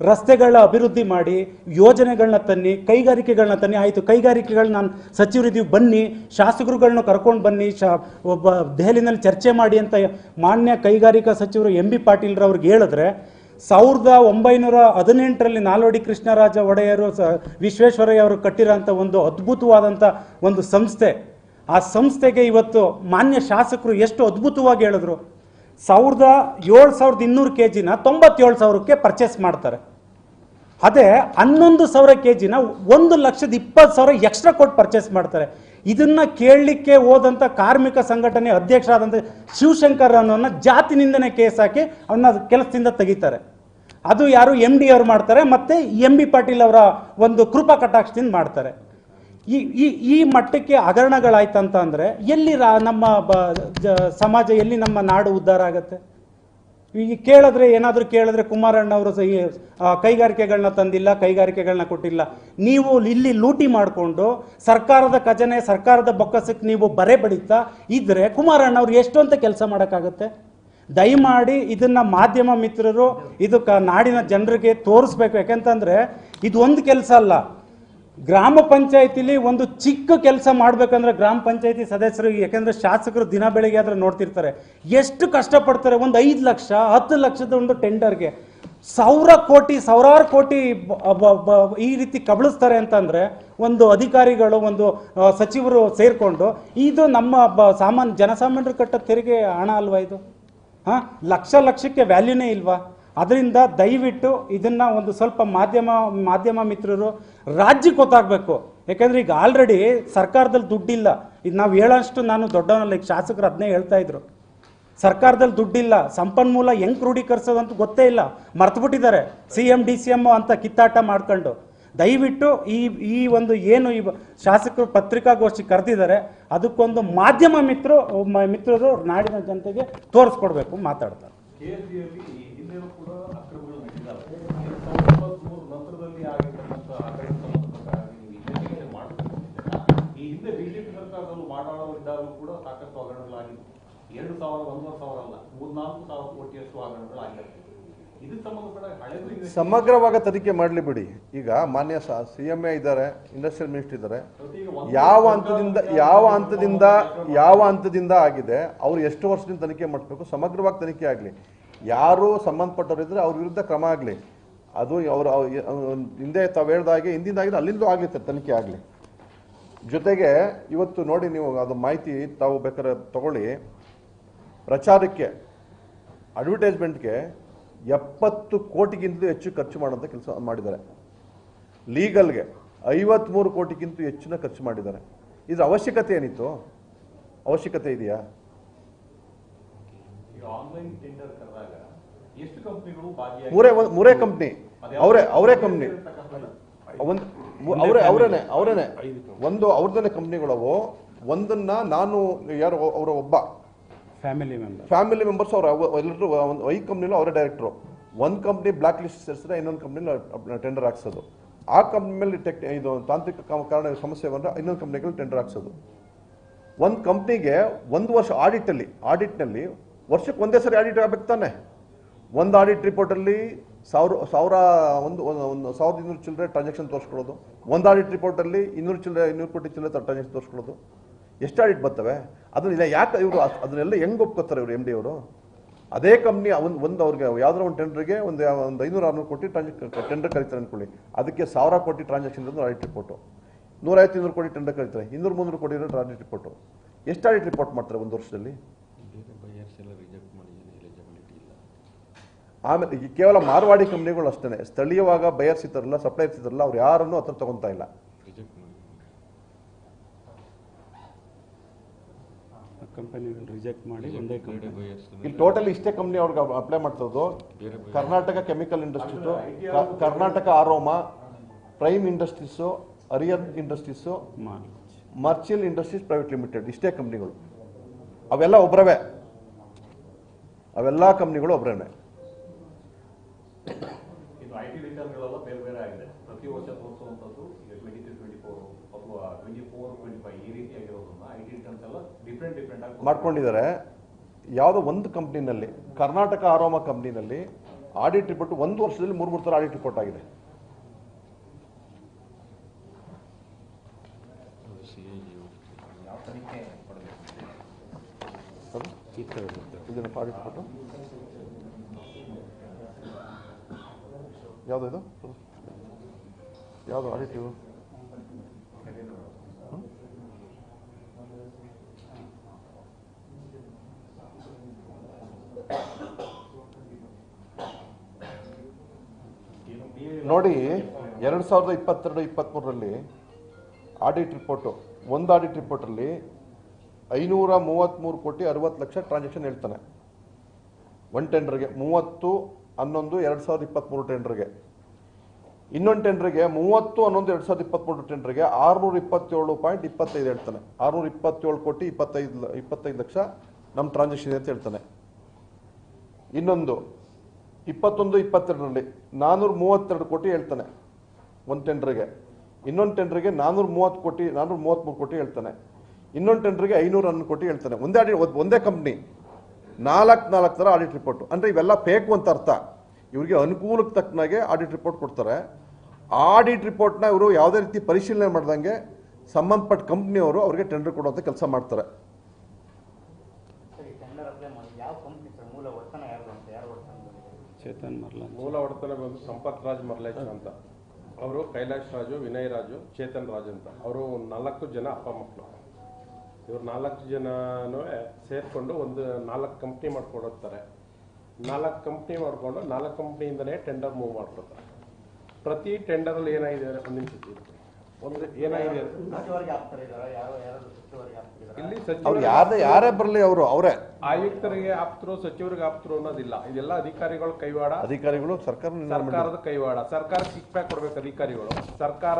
ರಸ್ತೆಗಳ ಅಭಿವೃದ್ಧಿ ಮಾಡಿ, ಯೋಜನೆಗಳನ್ನ ತನ್ನಿ, ಕೈಗಾರಿಕೆಗಳನ್ನ ತನ್ನಿ, ಆಯಿತು, ಕೈಗಾರಿಕೆಗಳನ್ನ ನಾನು ಸಚಿವರಿದ್ದೀವಿ ಬನ್ನಿ, ಶಾಸಕರುಗಳನ್ನ ಕರ್ಕೊಂಡು ಬನ್ನಿ, ಶಾ ಒಬ್ಬ ದೆಹಲಿನಲ್ಲಿ ಚರ್ಚೆ ಮಾಡಿ ಅಂತ ಮಾನ್ಯ ಕೈಗಾರಿಕಾ ಸಚಿವರು ಎಂ ಬಿ ಪಾಟೀಲ್ರವ್ರಿಗೆ ಹೇಳಿದ್ರೆ ಸಾವಿರದ ಒಂಬೈನೂರ ಹದಿನೆಂಟರಲ್ಲಿ ನಾಲ್ವಡಿ ಕೃಷ್ಣರಾಜ ಒಡೆಯರು ಸ ವಿಶ್ವೇಶ್ವರಯ್ಯ ಅವರು ಕಟ್ಟಿರೋಂಥ ಒಂದು ಅದ್ಭುತವಾದಂಥ ಒಂದು ಸಂಸ್ಥೆ. ಆ ಸಂಸ್ಥೆಗೆ ಇವತ್ತು ಮಾನ್ಯ ಶಾಸಕರು ಎಷ್ಟು ಅದ್ಭುತವಾಗಿ ಹೇಳಿದ್ರು. ಸಾವಿರದ ಏಳು ಸಾವಿರದ ಇನ್ನೂರು ಕೆ ಜಿನ ತೊಂಬತ್ತೇಳು ಸಾವಿರಕ್ಕೆ ಪರ್ಚೇಸ್ ಮಾಡ್ತಾರೆ. ಅದೇ ಹನ್ನೊಂದು ಸಾವಿರ ಕೆ ಜಿನ ಒಂದು ಲಕ್ಷದ ಇಪ್ಪತ್ತು ಸಾವಿರ ಎಕ್ಸ್ಟ್ರಾ ಕೊಟ್ಟು ಪರ್ಚೇಸ್ ಮಾಡ್ತಾರೆ. ಇದನ್ನ ಕೇಳಲಿಕ್ಕೆ ಹೋದಂಥ ಕಾರ್ಮಿಕ ಸಂಘಟನೆ ಅಧ್ಯಕ್ಷರಾದಂಥ ಶಿವಶಂಕರ್ ಅನ್ನೋನ್ನ ಜಾತಿ ನಿಂದನೆ ಕೇಸ್ ಹಾಕಿ ಅವನ್ನ ಕೆಲಸದಿಂದ ತೆಗಿತಾರೆ. ಅದು ಯಾರು ಎಂ ಡಿ ಅವ್ರು ಮಾಡ್ತಾರೆ, ಮತ್ತೆ ಎಂ ಬಿ ಪಾಟೀಲ್ ಅವರ ಒಂದು ಕೃಪಾ ಕಟಾಕ್ಷದಿಂದ ಮಾಡ್ತಾರೆ. ಈ ಈ ಈ ಮಟ್ಟಕ್ಕೆ ಹಗರಣಗಳಾಯ್ತಂತ ಅಂದರೆ ಎಲ್ಲಿ ರಾ, ನಮ್ಮ ಬ ಸಮಾಜ ಎಲ್ಲಿ ನಮ್ಮ ನಾಡು ಉದ್ಧಾರ ಆಗುತ್ತೆ? ಈಗ ಕೇಳಿದ್ರೆ ಏನಾದರೂ ಕೇಳಿದ್ರೆ ಕುಮಾರಣ್ಣ ಅವರು ಸ- ಈ, ಆ, ಕೈಗಾರಿಕೆಗಳನ್ನ ತಂದಿಲ್ಲ ಕೈಗಾರಿಕೆಗಳನ್ನ ಕೊಟ್ಟಿಲ್ಲ. ನೀವು ಇಲ್ಲಿ ಲೂಟಿ ಮಾಡಿಕೊಂಡು ಸರ್ಕಾರದ ಖಜಾನೆ ಸರ್ಕಾರದ ಬೊಕ್ಕಸಕ್ಕೆ ನೀವು ಬರೆ ಬಡಿತಾ ಇದ್ರೆ ಕುಮಾರಣ್ಣ ಅವ್ರು ಎಷ್ಟು ಅಂತ ಕೆಲಸ ಮಾಡೋಕ್ಕಾಗುತ್ತೆ? ದಯಮಾಡಿ ಇದನ್ನು ಮಾಧ್ಯಮ ಮಿತ್ರರು ಇದಕ್ಕೆ ನಾಡಿನ ಜನರಿಗೆ ತೋರಿಸ್ಬೇಕು. ಯಾಕೆಂತಂದರೆ ಇದು ಒಂದು ಕೆಲಸ ಅಲ್ಲ. ಗ್ರಾಮ ಪಂಚಾಯತಿಲಿ ಒಂದು ಚಿಕ್ಕ ಕೆಲಸ ಮಾಡ್ಬೇಕಂದ್ರೆ ಗ್ರಾಮ ಪಂಚಾಯತಿ ಸದಸ್ಯರು, ಯಾಕಂದ್ರೆ ಶಾಸಕರು ದಿನ ಬೆಳಿಗ್ಗೆ ಆದ್ರೆ ನೋಡ್ತಿರ್ತಾರೆ. ಎಷ್ಟು ಕಷ್ಟಪಡ್ತಾರೆ? ಒಂದು ಐದು ಲಕ್ಷ, ಹತ್ತು ಲಕ್ಷದ ಒಂದು ಟೆಂಡರ್ಗೆ. ಸಾವಿರ ಕೋಟಿ, ಸಾವಿರಾರು ಕೋಟಿ ಈ ರೀತಿ ಕಬಳಿಸ್ತಾರೆ ಅಂತಂದರೆ ಒಂದು ಅಧಿಕಾರಿಗಳು, ಒಂದು ಸಚಿವರು ಸೇರಿಕೊಂಡು, ಇದು ನಮ್ಮ ಬ, ಸಾಮಾನ್ಯ, ಜನಸಾಮಾನ್ಯರು ಕಟ್ಟ ತೆರಿಗೆ ಹಣ ಅಲ್ವಾ ಇದು? ಹಾಂ, ಲಕ್ಷ ಲಕ್ಷಕ್ಕೆ ವ್ಯಾಲ್ಯೂನೇ ಇಲ್ವಾ? ಅದರಿಂದ ದಯವಿಟ್ಟು ಇದನ್ನ ಒಂದು ಸ್ವಲ್ಪ ಮಾಧ್ಯಮ ಮಾಧ್ಯಮ ಮಿತ್ರರು ರಾಜ್ಯಕ್ಕೆ ಗೊತ್ತಾಗಬೇಕು. ಯಾಕಂದ್ರೆ ಈಗ ಆಲ್ರೆಡಿ ಸರ್ಕಾರದಲ್ಲಿ ದುಡ್ಡಿಲ್ಲ. ಇದು ನಾವು ಹೇಳೋಷ್ಟು ನಾನು ದೊಡ್ಡವನಲ್ಲ, ಈಗ ಶಾಸಕರು ಅದನ್ನೇ ಹೇಳ್ತಾ ಇದ್ರು. ಸರ್ಕಾರದಲ್ಲಿ ದುಡ್ಡಿಲ್ಲ, ಸಂಪನ್ಮೂಲ ಹೆಂಗ್ ಕ್ರೋಢೀಕರಿಸೋದು ಅಂತ ಗೊತ್ತೇ ಇಲ್ಲ. ಮರ್ತುಬಿಟ್ಟಿದ್ದಾರೆ C M D C M ಅಂತ ಕಿತ್ತಾಟ ಮಾಡ್ಕೊಂಡು. ದಯವಿಟ್ಟು ಈ ಈ ಒಂದು ಏನು ಈ ಶಾಸಕರು ಪತ್ರಿಕಾಗೋಷ್ಠಿ ಕರೆದಿದ್ದಾರೆ, ಅದಕ್ಕೊಂದು ಮಾಧ್ಯಮ ಮಿತ್ರರು ಮ- ಮಿತ್ರರು ನಾಡಿನ ಜನತೆಗೆ ತೋರಿಸ್ಕೊಡ್ಬೇಕು ಮಾತಾಡ್ತಾರೆ. ಹಿಂದೆನೂ ಕೂಡ ಅಕ್ರಮಗಳು ನಡೆದಿದ್ದಾವೆ. ಇಪ್ಪತ್ಮೂರು ನಂತರದಲ್ಲಿ ಆಗಿರ್ತಕ್ಕಂಥ ಆಡಳಿತ ಸಂಬಂಧಪಟ್ಟ ಹಾಗೆ ನೀವು ಇನ್ವೆಸ್ಟಿಗೇಷನ್ ಮಾಡಬೇಕು ಈ ಹಿಂದೆ ಬಿಜೆಪಿ ಸರ್ಕಾರದಲ್ಲೂ ಮಾಡಾಡೋರಿದ್ದಾಗಲೂ ಕೂಡ ಸಾಕಷ್ಟು ಹಗರಣಗಳಾಗಿವೆ. ಎರಡು ಸಾವಿರ ಒಂದೂವರೆ ಸಾವಿರ ಅಲ್ಲ ಮೂರ್ನಾಲ್ಕು ಸಾವಿರ ಕೋಟಿಯಷ್ಟು ಹಗರಣಗಳು ಇದಕ್ಕೆ ಸಂಬಂಧಪಟ್ಟ ಹಳೆದು ಸಮಗ್ರವಾಗಿ ತನಿಖೆ ಮಾಡಲಿ ಬಿಡಿ. ಈಗ ಮಾನ್ಯ ಸಿ ಎಂ ಎ ಇದ್ದಾರೆ ಇಂಡಸ್ಟ್ರಿಯಲ್ ಮಿನಿಸ್ಟರ್ ಇದ್ದಾರೆ. ಯಾವ ಹಂತದಿಂದ ಯಾವ ಹಂತದಿಂದ ಯಾವ ಹಂತದಿಂದ ಆಗಿದೆ ಅವ್ರು ಎಷ್ಟು ವರ್ಷದಿಂದ ತನಿಖೆ ಮಾಡಬೇಕು ಸಮಗ್ರವಾಗಿ ತನಿಖೆ ಆಗಲಿ. ಯಾರು ಸಂಬಂಧಪಟ್ಟವ್ರು ಇದ್ರೆ ಅವ್ರ ವಿರುದ್ಧ ಕ್ರಮ ಆಗಲಿ. ಅದು ಅವರು ಹಿಂದೆ ತಾವು ಹೇಳ್ದಾಗೆ ಹಿಂದಿಂದ ಅಲ್ಲಿಂದೂ ಆಗಲಿ ತನಿಖೆ ಆಗಲಿ. ಜೊತೆಗೆ ಇವತ್ತು ನೋಡಿ ನೀವು ಅದು ಮಾಹಿತಿ ತಾವು ಬೇಕಾದ್ರೆ ತಗೊಳ್ಳಿ. ಪ್ರಚಾರಕ್ಕೆ, ಅಡ್ವರ್ಟೈಸ್ಮೆಂಟ್ಗೆ ಎಪ್ಪತ್ತು ಕೋಟಿಗಿಂತ ಹೆಚ್ಚು ಖರ್ಚು ಮಾಡೋಂಥ ಕೆಲಸ ಮಾಡಿದ್ದಾರೆ. ಲೀಗಲ್ಗೆ ಐವತ್ತ್ಮೂರು ಕೋಟಿಗಿಂತ ಹೆಚ್ಚಿನ ಖರ್ಚು ಮಾಡಿದ್ದಾರೆ. ಇದ್ರ ಅವಶ್ಯಕತೆ ಏನಿತ್ತು? ಅವಶ್ಯಕತೆ ಇದೆಯಾ ಈಗ ಆನ್ಲೈನ್ ಟೆಂಡರ್ ಕರೆದಾಗ ಎಷ್ಟು ಕಂಪನಿಗಳು ಭಾಗಿಯಾಗಿ ಮೂರೇ ಮೂರೇ ಕಂಪ್ನಿ. ಅವರೇ ಅವರೇ ಕಂಪ್ನಿ. ಒಂದು ಅವರೇ ಅವರೇನೆ ಅವರೇನೆ. ಒಂದು ಅವ್ರದೇ ಕಂಪ್ನಿಗಳವು ಒಂದನ್ನ ನಾನು ಯಾರು ಅವರ ಒಬ್ಬ. ಫ್ಯಾಮಿಲಿ ಮೆಂಬರ್ ಫ್ಯಾಮಿಲಿ ಮೆಂಬರ್ಸ್ ಅವ್ರ ಅವ- ಎಲ್ಲರೂ ಒಂದು ಐದು ಕಂಪ್ನಿಲೂ ಅವರೇ ಡೈರೆಕ್ಟ್ರು ಒಂದು ಕಂಪ್ನಿ ಬ್ಲ್ಯಾಕ್ ಲಿಸ್ಟ್ ಸೇರಿಸಿದ್ರೆ ಇನ್ನೊಂದು ಕಂಪ್ನಿಲಿ ಟೆಂಡರ್ ಹಾಕ್ಸೋದು. ಆ ಕಂಪ್ನಿ ಮೇಲೆ ಟೆಕ್ ಇದು ತಾಂತ್ರಿಕ ಕಾರಣ ಸಮಸ್ಯೆ ಬಂದರೆ ಇನ್ನೊಂದು ಕಂಪ್ನಿಗಳು ಟೆಂಡರ್ ಹಾಕ್ಸೋದು. ಒಂದು ಕಂಪ್ನಿಗೆ ಒಂದು ವರ್ಷ ಆಡಿಟಲ್ಲಿ ಆಡಿಟ್ನಲ್ಲಿ ವರ್ಷಕ್ಕೆ ಒಂದೇ ಸರಿ ಆಡಿಟ್ ಆಗ್ಬೇಕು ತಾನೆ. ಒಂದು ಆಡಿಟ್ ರಿಪೋರ್ಟಲ್ಲಿ ಸಾವಿರ ಸಾವಿರ, ಒಂದು ಒಂದು ಒಂದು ಸಾವಿರದ ಇನ್ನೂರು ಚಿಲ್ಲರೆ ಟ್ರಾನ್ಸಾಕ್ಷನ್ ತೋರಿಸ್ಕೊಳ್ಳೋದು. ಒಂದು ಆಡಿಟ್ ರಿಪೋರ್ಟಲ್ಲಿ ಇನ್ನೂರು ಚಿಲ್ಲರೆ, ಇನ್ನೂರು ಕೋಟಿ ಚಿಲ್ಲರೆ ಟ್ರಾನ್ಸಾಕ್ಷನ್ ತೋರಿಸ್ಕೊಳ್ಳೋದು. ಎಷ್ಟು ಆಡಿಟ್ ಬರ್ತವೆ? ಅದನ್ನೆಲ್ಲ ಯಾಕೆ ಇವರು ಅದನ್ನೆಲ್ಲ ಹೆಂಗೆ ಒಪ್ಕೋತಾರೆ ಇವರು ಎಂ ಡಿ ಅವರು? ಅದೇ ಕಂಪ್ನಿ ಒಂದು ಒಂದು ಅವ್ರಿಗೆ ಯಾವುದೋ ಒಂದು ಟೆಂಡರ್ಗೆ ಒಂದು ಒಂದು ಐನೂರು, ಆರುನೂರು ಕೋಟಿ ಟ್ರಾನ್ಸಾಕ್ಷನ್ ಟೆಂಡರ್ ಕರೀತಾರೆ ಅಂದ್ಕೊಳ್ಳಿ ಅದಕ್ಕೆ ಸಾವಿರ ಕೋಟಿ ಟ್ರಾನ್ಸಾಕ್ಷನ್ ಇರೋದು ಆಡಿಟ್ ರಿಪೋರ್ಟು ನೂರೈವತ್ತು ಇನ್ನೂರು ಕೋಟಿ ಟೆಂಡರ್ ಕರೀತಾರೆ. ಇನ್ನೂರು ಮುನ್ನೂರು ಕೋಟಿ ಆಡಿಟ್ ರಿಪೋರ್ಟು ಎಷ್ಟು ಆಡಿಟ್ ರಿಪೋರ್ಟ್ ಮಾಡ್ತಾರೆ ಒಂದು ವರ್ಷದಲ್ಲಿ ಬಯರ್ಸ್ ಎಲ್ಲ ರಿಜೆಕ್ಟ್ ಮಾಡಿದ್ದೀನಿ ಎಲಿಜಿಬಿಲಿಟಿ ಇಲ್ಲ ಆಮೇಲೆ ಈ ಕೇವಲ ಮಾರ್ವಾಡಿ ಕಂಪ್ನಿಗಳು ಅಷ್ಟೇ ಸ್ಥಳೀಯವಾಗ ಬಯರ್ಸ್ ಇದ್ದಾರಲ್ಲ ಸಪ್ಲೈಸ್ ಇದ್ದಾರಲ್ಲ ಅವ್ರು ಯಾರನ್ನೂ ಹತ್ರ ತಗೊತಾ ಇಲ್ಲ. ರಿಜೆಕ್ಟ್ ಮಾಡಿ ರಿಜೆಕ್ಟ್ ಮಾಡಿ ಒಂದೇ ಕಂಪನಿ ಬಯರ್ಸ್ ಇಲ್ಲಿ ಟೋಟಲ್ ಇಷ್ಟೇ ಕಂಪ್ನಿ ಅವ್ರಿಗೆ ಅಪ್ಲೈ ಮಾಡ್ತಿರೋದು Karnataka chemical industries Karnataka aroma prime industries ಅರಿಯರ್ industries ಮರ್ಚಿಲ್ ಇಂಡಸ್ಟ್ರೀಸ್ ಪ್ರೈವೇಟ್ ಲಿಮಿಟೆಡ್ ಇಷ್ಟೇ ಕಂಪ್ನಿಗಳು ಅವೆಲ್ಲ ಒಬ್ಬರವೇ ಅವೆಲ್ಲ ಕಂಪ್ನಿಗಳು ಒಬ್ಬರೇ ಇನ್ನು ಐ ಟಿ ರಿಟರ್ನ್ಗಳೆಲ್ಲ ಬೇರೆ ಬೇರೆ ಆಗಿದೆ ಪ್ರತಿ ವರ್ಷ ತೋರಿಸುವಂಥದ್ದು ಈಗ ಟ್ವೆಂಟಿ ತ್ರೀ ಟ್ವೆಂಟಿ ಫೋರ್ ಅಥವಾ ಟ್ವೆಂಟಿ ಫೋರ್ ಟ್ವೆಂಟಿ ಫೈವ್ ಈ ರೀತಿ ಆಗಿರೋದ್ರಿಂದ ಐ ಟಿ ರಿಟರ್ನ್ಸ್ ಎಲ್ಲ ಡಿಫ್ರೆಂಟ್ ಡಿಫ್ರೆಂಟ್ ಆಗಿ ಮಾಡ್ಕೊಂಡಿದ್ದಾರೆ. ಯಾವುದೋ ಒಂದು ಕಂಪ್ನಿನಲ್ಲಿ ಕರ್ನಾಟಕ ಆರೋಮ ಕಂಪ್ನಿನಲ್ಲಿ ಆಡಿಟ್ ರಿಪೋರ್ಟ್ ಒಂದು ವರ್ಷದಲ್ಲಿ ಮೂರು ಮೂರು ಥರ ಆಡಿಟ್ ರಿಪೋರ್ಟ್ ಆಗಿದೆ. ಸಿ ಇದು ಇದನ್ನ ಆಡಿಟ್ ರಿಪೋರ್ಟು ಯಾವುದು ಯಾವುದು ಹ್ಮ್? ನೋಡಿ, ಎರಡು ಸಾವಿರದ ಇಪ್ಪತ್ತೆರಡು ಇಪ್ಪತ್ತ್ಮೂರರಲ್ಲಿ ಆಡಿಟ್ ರಿಪೋರ್ಟು ಒಂದು ಆಡಿಟ್ ರಿಪೋರ್ಟಲ್ಲಿ ಐನೂರ ಮೂವತ್ತ್ಮೂರು ಕೋಟಿ ಅರವತ್ತು ಲಕ್ಷ ಟ್ರಾನ್ಸಾಕ್ಷನ್ ಹೇಳ್ತಾನೆ. ಒನ್ ಟೆಂಡರ್ಗೆ ಮೂವತ್ತು, ಹನ್ನೊಂದು, ಎರಡು ಸಾವಿರದ ಇಪ್ಪತ್ತ್ಮೂರು ಟೆಂಡರ್ಗೆ ಇನ್ನೊಂದು ಟೆಂಡ್ರಿಗೆ ಮೂವತ್ತು ಹನ್ನೊಂದು ಎರಡು ಸಾವಿರದ ಇಪ್ಪತ್ತ್ಮೂರು ಟೆಂಡ್ರಿಗೆ ಆರುನೂರ ಇಪ್ಪತ್ತೇಳು ಪಾಯಿಂಟ್ ಇಪ್ಪತ್ತೈದು ಹೇಳ್ತಾನೆ. ಆರುನೂರ ಇಪ್ಪತ್ತೇಳು ಕೋಟಿ ಇಪ್ಪತ್ತೈದು ಇಪ್ಪತ್ತೈದು ಲಕ್ಷ ನಮ್ಮ ಟ್ರಾನ್ಸಾಕ್ಷನ್ ಅಂತ ಹೇಳ್ತಾನೆ. ಇನ್ನೊಂದು, ಇಪ್ಪತ್ತೊಂದು, ಇಪ್ಪತ್ತೆರಡರಲ್ಲಿ ನಾನ್ನೂರ ಮೂವತ್ತೆರಡು ಕೋಟಿ ಹೇಳ್ತಾನೆ ಒಂದು ಟೆಂಡ್ರಿಗೆ ಇನ್ನೊಂದು ಟೆಂಡ್ರಿಗೆ ನಾನ್ನೂರ ಮೂವತ್ತು ಕೋಟಿ ನಾನ್ನೂರ ಮೂವತ್ತ್ಮೂರು ಕೋಟಿ ಹೇಳ್ತಾನೆ. ಇನ್ನೊಂದು ಟೆಂಡ್ರಿಗೆ ಐನೂರ ಹನ್ನೊಂದು ಕೋಟಿ ಹೇಳ್ತಾನೆ. ಒಂದೇ ಆಡಿ ಒಂದೇ ಕಂಪ್ನಿ ನಾಲ್ಕು ನಾಲ್ಕು ಥರ ಆಡಿಟ್ ರಿಪೋರ್ಟು ಅಂದರೆ ಇವೆಲ್ಲ ಬೇಕು ಅಂತ ಅರ್ಥ. ಇವ್ರಿಗೆ ಅನುಕೂಲಕ್ಕೆ ತಕ್ಕನಾಗೆ ಆಡಿಟ್ ರಿಪೋರ್ಟ್ ಕೊಡ್ತಾರೆ. ಆಡಿಟ್ ರಿಪೋರ್ಟ್ನ ಇವರು ಯಾವುದೇ ರೀತಿ ಪರಿಶೀಲನೆ ಮಾಡ್ದಂಗೆ ಸಂಬಂಧಪಟ್ಟ ಕಂಪ್ನಿಯವರು ಅವರಿಗೆ ಟೆಂಡರ್ ಕೊಡುವಂಥ ಕೆಲಸ ಮಾಡ್ತಾರೆ. ಸರಿ ಟೆಂಡರ್ ಅಪ್ಲೈ ಯಾವ ಕಂಪ್ನಿ ಸರ್? ಮೂಲ ಒತ್ತನ ಯಾರು ಅಂತ ಯಾರು ಒತ್ತನ ಚೇತನ್ ಮರ್ಲಾ ಮೂಲ ಒಡೆತನ ಬಂದು ಸಂಪತ್ ರಾಜ್ ಮರ್ಲೇಶ್ ಅಂತ. ಅವರು ಕೈಲಾಶ್ ರಾಜು ವಿನಯ್ ರಾಜು ಚೇತನ್ ರಾಜ್ ಅಂತ. ಅವರು ನಾಲ್ಕು ಜನ ಅಪ್ಪ ಮಕ್ಕಳು ಇವ್ರು ನಾಲ್ಕು ಜನನೂ ಸೇರಿಕೊಂಡು ಒಂದು ನಾಲ್ಕು ಕಂಪ್ನಿ ಮಾಡ್ಕೊಡುತ್ತಾರೆ ನಾಲ್ಕು ಕಂಪ್ನಿ ಮಾಡಿಕೊಂಡು ನಾಲ್ಕು ಕಂಪ್ನಿಯಿಂದಲೇ ಟೆಂಡರ್ ಮೂವ್ ಮಾಡ್ಕೊತಾರೆ ಪ್ರತಿ ಟೆಂಡರಲ್ಲಿ ಏನಾಗಿದೆ ಅಂದ್ರೆ ಒಂದು ನಿಮಿಷ. ಒಂದು ಏನಾಗಿದೆ ಇಲ್ಲಿ ಅವ್ರು ಸಚಿವರು ಯಾರೇ ಯಾರೇ ಬರಲಿ ಅವರು ಅವರೇ. ಆಯುಕ್ತರಿಗೆ ಆಪ್ತರು ಸಚಿವರಿಗೆ ಆಪ್ತರು ಅನ್ನೋದಿಲ್ಲ. ಇದೆಲ್ಲ ಅಧಿಕಾರಿಗಳ ಕೈವಾಡ. ಅಧಿಕಾರಿಗಳು ಸರ್ಕಾರ ನಿರ್ಣಯ ಸರ್ಕಾರದ ಕೈವಾಡ. ಸರ್ಕಾರ ಕಿಕ್ ಬ್ಯಾಕ್ ಕೊಡ್ಬೇಕು ಅಧಿಕಾರಿಗಳು. ಸರ್ಕಾರ